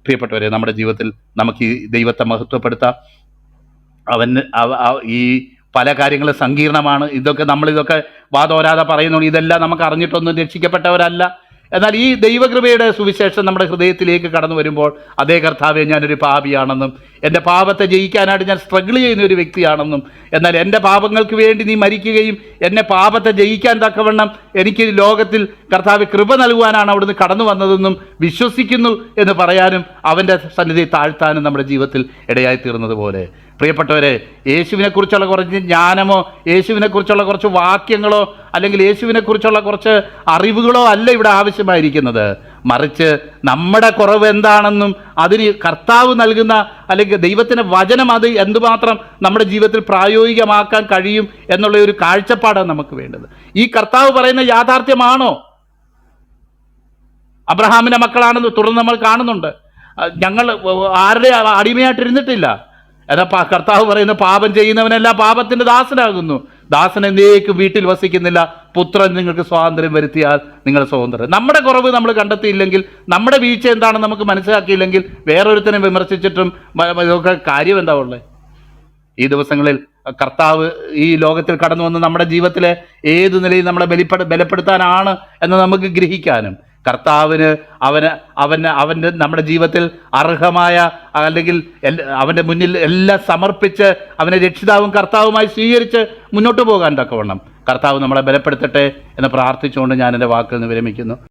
പ്രിയപ്പെട്ടവരെ നമ്മുടെ ജീവിതത്തിൽ നമുക്ക് ഈ ദൈവത്തെ മഹത്വപ്പെടുത്താം. അവൻ അവ- അവ- ഈ പല കാര്യങ്ങളും സങ്കീർണമാണ്. ഇതൊക്കെ നമ്മളിതൊക്കെ വാദോരാതെ പറയുന്നു ഇതെല്ലാം നമുക്ക് അറിഞ്ഞിട്ടൊന്നും രക്ഷിക്കപ്പെട്ടവരല്ല. എന്നാൽ ഈ ദൈവകൃപയുടെ സുവിശേഷം നമ്മുടെ ഹൃദയത്തിലേക്ക് കടന്നു വരുമ്പോൾ അതേ കർത്താവെ ഞാനൊരു പാപിയാണെന്നും എന്റെ പാപത്തെ ജയിക്കാനായിട്ട് ഞാൻ സ്ട്രഗിൾ ചെയ്യുന്ന ഒരു വ്യക്തിയാണെന്നും എന്നാൽ എന്റെ പാപങ്ങൾക്ക് വേണ്ടി നീ മരിക്കുകയും എന്നെ പാപത്തെ ജയിക്കാൻ തക്കവണ്ണം എനിക്ക് ലോകത്തിൽ കർത്താവ് കൃപ നൽകുവാനാണ് അവിടുന്ന് കടന്നു വന്നതെന്നും വിശ്വസിക്കുന്നു എന്ന് പറയാനും അവന്റെ സന്നിധി താഴ്ത്താനും നമ്മുടെ ജീവിതത്തിൽ ഇടയായി തീർന്നത് പോലെ പ്രിയപ്പെട്ടവരെ യേശുവിനെക്കുറിച്ചുള്ള കുറച്ച് ജ്ഞാനമോ യേശുവിനെക്കുറിച്ചുള്ള കുറച്ച് വാക്യങ്ങളോ അല്ലെങ്കിൽ യേശുവിനെക്കുറിച്ചുള്ള കുറച്ച് അറിവുകളോ അല്ല ഇവിടെ ആവശ്യമായിരിക്കുന്നത്. മറിച്ച് നമ്മുടെ കുറവ് എന്താണെന്നും അതിന് കർത്താവ് നൽകുന്ന അല്ലെങ്കിൽ ദൈവത്തിന്റെ വചനം അത് എന്തുമാത്രം നമ്മുടെ ജീവിതത്തിൽ പ്രായോഗികമാക്കാൻ കഴിയും എന്നുള്ള ഒരു കാഴ്ചപ്പാടാണ് നമുക്ക് വേണ്ടത്. ഈ കർത്താവ് പറയുന്ന യാഥാർത്ഥ്യമാണോ? അബ്രഹാമിന്റെ മക്കളാണെന്ന് തുടർന്ന് നമ്മൾ കാണുന്നുണ്ട്. ഞങ്ങൾ ആരുടെ അടിമയായിട്ടിരുന്നിട്ടില്ല. എന്നാ കർത്താവ് പറയുന്ന പാപം ചെയ്യുന്നവനെല്ലാം പാപത്തിന്റെ ദാസനാകുന്നു. ദാസൻ എന്നേക്കും വീട്ടിൽ വസിക്കുന്നില്ല. പുത്രൻ നിങ്ങൾക്ക് സ്വാതന്ത്ര്യം വരുത്തിയാൽ നിങ്ങൾ സ്വതന്ത്രം നമ്മുടെ കുറവ് നമ്മൾ കണ്ടെത്തിയില്ലെങ്കിൽ നമ്മുടെ വീഴ്ച എന്താണെന്ന് നമുക്ക് മനസ്സിലാക്കിയില്ലെങ്കിൽ വേറൊരുത്തനെ വിമർശിച്ചിട്ടും ഇതൊക്കെ കാര്യം എന്താ ഉള്ളത് ഈ ദിവസങ്ങളിൽ കർത്താവ് ഈ ലോകത്തിൽ കടന്നു വന്ന് നമ്മുടെ ജീവിതത്തിലെ ഏത് നിലയിൽ നമ്മളെ ബലിപ്പെട ബലപ്പെടുത്താനാണ് എന്ന് നമുക്ക് ഗ്രഹിക്കാനും. കർത്താവിന് അവന് അവന് അവന്റെ നമ്മുടെ ജീവിതത്തിൽ അർഹമായ അല്ലെങ്കിൽ അവന്റെ മുന്നിൽ എല്ലാം സമർപ്പിച്ച് അവനെ രക്ഷിതാവും കർത്താവുമായി സ്വീകരിച്ച് മുന്നോട്ട് പോകാൻ തക്കവണ്ണം. കർത്താവ് നമ്മളെ ബലപ്പെടുത്തട്ടെ എന്ന് പ്രാർത്ഥിച്ചുകൊണ്ട് ഞാൻ എന്റെ വാക്കിൽ നിന്ന് വിരമിക്കുന്നു.